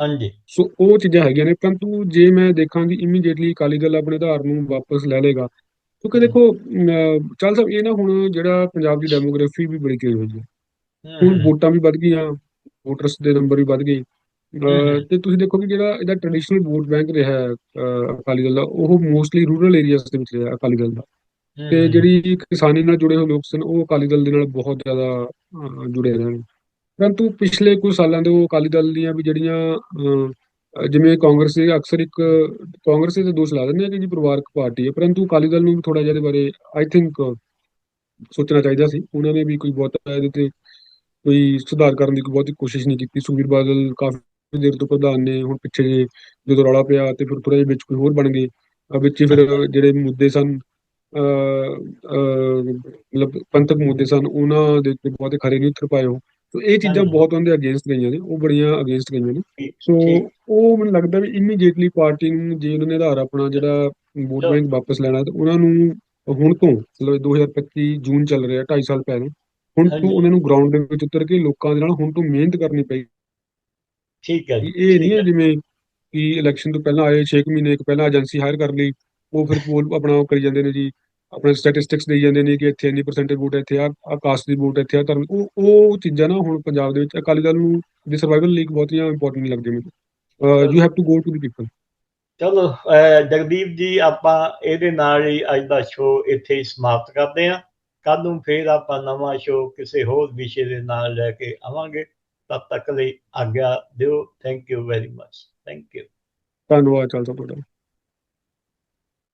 ਹਾਂਜੀ। ਸੋ ਉਹ ਚੀਜ਼ਾਂ ਹੈਗੀਆਂ ਨੇ ਪਰੰਤੂ ਜੇ ਮੈਂ ਦੇਖਾਂ ਕਿ ਇਮੀਡੀਏਟਲੀ ਅਕਾਲੀ ਦਲ ਆਪਣੇ ਆਧਾਰ ਨੂੰ ਵਾਪਸ ਲੈ ਲੇਗਾ ਕਿਉਂਕਿ ਦੇਖੋ ਚੱਲ ਸਾਹਿਬ ਇਹ ਨਾ ਹੁਣ ਜਿਹੜਾ ਪੰਜਾਬ ਦੀ ਡੈਮੋਗ੍ਰਾਫੀ ਵੀ ਬੜੀ ਤੇਜ਼ ਹੋਈ ਹੈ। ਹੁਣ ਵੋਟਾਂ ਵੀ ਵੱਧ ਗਈਆਂ ਵੋਟਰਸ ਦੇ ਨੰਬਰ ਵੀ ਵੱਧ ਗਏ। ਤੇ ਤੁਸੀਂ ਦੇਖੋ ਕਿ ਜਿਹੜਾ ਇਹਦਾ ਟ੍ਰੈਡੀਸ਼ਨਲ ਵੋਟ ਬੈਂਕ ਰਿਹਾ ਅਕਾਲੀ ਦਲ ਦਾ ਉਹ ਮੋਸਟਲੀ ਰੂਰਲ ਏਰੀਆਜ਼ ਦੇ ਵਿੱਚ ਰਿਹਾ ਅਕਾਲੀ ਦਲ ਦਾ। ਤੇ ਜਿਹੜੀ ਕਿਸਾਨੀ ਨਾਲ ਜੁੜੇ ਹੋਏ ਲੋਕ ਸਨ ਉਹ ਅਕਾਲੀ ਦਲ ਦੇ ਨਾਲ ਬਹੁਤ ਜ਼ਿਆਦਾ ਜੁੜੇ ਰਹੇ ਨੇ। ਪਰੰਤੂ ਪਿਛਲੇ ਕੁਝ ਸਾਲਾਂ ਤੋਂ ਅਕਾਲੀ ਦਲ ਦੀਆਂ ਵੀ ਜਿਹੜੀਆਂ ਜਿਵੇਂ ਕਾਂਗਰਸ ਦੇ ਅਕਸਰ ਇੱਕ, ਕਾਂਗਰਸ ਦੇ ਦੋਸ਼ ਲਾ ਦਿੰਦੇ ਆ ਕਿ ਜੀ ਪਰਿਵਾਰਕ ਪਾਰਟੀ ਹੈ ਪਰੰਤੂ ਅਕਾਲੀ ਦਲ ਨੂੰ ਥੋੜਾ ਜਿਹਾ ਇਹਦੇ ਬਾਰੇ ਆਈ ਥਿੰਕ ਸੋਚਣਾ ਚਾਹੀਦਾ ਸੀ। ਉਹਨਾਂ ਨੇ ਵੀ ਕੋਈ ਬਹੁਤਾ ਇਹਦੇ ਤੇ ਕੋਈ ਸੁਧਾਰ ਕਰਨ ਦੀ ਕੋਈ ਬਹੁਤੀ ਕੋਸ਼ਿਸ਼ ਨਹੀਂ ਕੀਤੀ। ਸੁਖਬੀਰ ਬਾਦਲ ਕਾਫੀ ਦੇਰ ਤੋਂ ਪ੍ਰਧਾਨ ਨੇ, ਹੁਣ ਪਿੱਛੇ ਜੇ ਜਦੋਂ ਰੌਲਾ ਪਿਆ ਤੇ ਫਿਰ ਥੋੜਾ ਜਿਹਾ ਵਿੱਚ ਕੋਈ ਹੋਰ ਬਣ ਗਏ। ਵਿੱਚ ਫਿਰ ਜਿਹੜੇ ਮੁੱਦੇ ਸਨ, ਅਹ ਅਹ, ਮਤਲਬ ਪੰਥਕ ਮੁੱਦੇ ਸਨ, ਉਹਨਾਂ ਦੇ ਉੱਤੇ ਬਹੁਤੇ ਖਰੇ ਨਹੀਂ ਉਤਰ ਪਾਏ ਉਹ। ਸੋ ਇਹ ਚੀਜ਼ਾਂ। ਬਹੁਤ ਉਹਦੇ ਅਗੇਂਸਟ ਗਈਆਂ ਨੇ ਉਹ ਬੜੀਆਂ ਅਗੇਂਸਟ ਗਈਆਂ ਨੇ ਸੋ। ਉਹ ਮੈਨੂੰ ਲੱਗਦਾ ਵੀ ਇਮੀਡੀਏਟਲੀ ਪਾਰਟੀ ਨੂੰ ਜੇ ਉਹਨਾਂ ਨੇ ਆਧਾਰ ਆਪਣਾ ਜਿਹੜਾ ਵੋਟ। ਬੈਂਕ ਵਾਪਸ ਲੈਣਾ ਤੇ ਉਹਨਾਂ ਨੂੰ ਹੁਣ ਤੋਂ ਮਤਲਬ 2025 ਜੂਨ ਚੱਲ ਰਿਹਾ 2.5 ਸਾਲ ਪੈ ਗਏ ਹੁਣ ਤੋਂ। ਉਹਨਾਂ ਨੂੰ ਗਰਾਊਂਡ ਦੇ ਵਿੱਚ ਉਤਰ ਕੇ ਲੋਕਾਂ ਦੇ ਨਾਲ ਹੁਣ ਤੋਂ ਮਿਹਨਤ ਕਰਨੀ ਪਈ ਠੀਕ ਹੈ ਜੀ ਇਹ ਨਹੀਂ ਹੈ ਹੈ। ਜਿਵੇਂ ਕਿ ਇਲੈਕਸ਼ਨ ਤੋਂ ਪਹਿਲਾਂ ਆਏ 6 ਮਹੀਨੇ ਇੱਕ ਪਹਿਲਾਂ ਏਜੰਸੀ ਹਾਇਰ ਕਰ ਲਈ ਉਹ ਫਿਰ [laughs] ਪੋਲ ਆਪਣਾ ਉਹ ਕਰੀ ਜਾਂਦੇ ਨੇ ਜੀ ਆਪਣੇ ਸਟੈਟਿਸਟਿਕਸ ਦੇਈ ਜਾਂਦੇ ਨੇ ਕਿ ਇੱਥੇ ਇੰਨੀ ਪਰਸੈਂਟੇਜ ਵੋਟ ਹੈ ਇੱਥੇ ਆ ਆ ਕਾਸਟ ਦੀ ਵੋਟ ਹੈ ਇੱਥੇ ਆ ਧਰਮ ਉਹ ਉਹ ਚੀਜ਼ਾਂ ਨਾ ਹੁਣ ਪੰਜਾਬ ਦੇ ਵਿੱਚ ਅਕਾਲੀ ਦਲ ਨੂੰ ਦੀ ਸਰਵਾਈਵਲ ਲਈ ਬਹੁਤੀਆਂ ਇੰਪੋਰਟੈਂਟ ਨਹੀਂ ਲੱਗਦੀਆਂ ਮੈਨੂੰ you have to go to the people ਚਲੋ ਜਗਦੀਪ ਜੀ ਆਪਾਂ ਇਹਦੇ ਨਾਲ ਹੀ ਅੱਜ ਦਾ ਸ਼ੋਅ ਇੱਥੇ ਹੀ ਸਮਾਪਤ ਕਰਦੇ ਹਾਂ। ਕੱਲ ਨੂੰ ਫੇਰ ਆਪਾਂ ਨਵਾਂ ਸ਼ੋਅ ਕਿਸੇ ਹੋਰ ਵਿਸ਼ੇ ਦੇ ਨਾਲ ਲੈ ਕੇ ਆਵਾਂਗੇ। ਤਦ ਤੱਕ ਲਈ ਆਗਿਆ ਦਿਓ। Thank you very much thank you ਧੰਨਵਾਦ ਚੱਲ ਤੁਹਾਡਾ।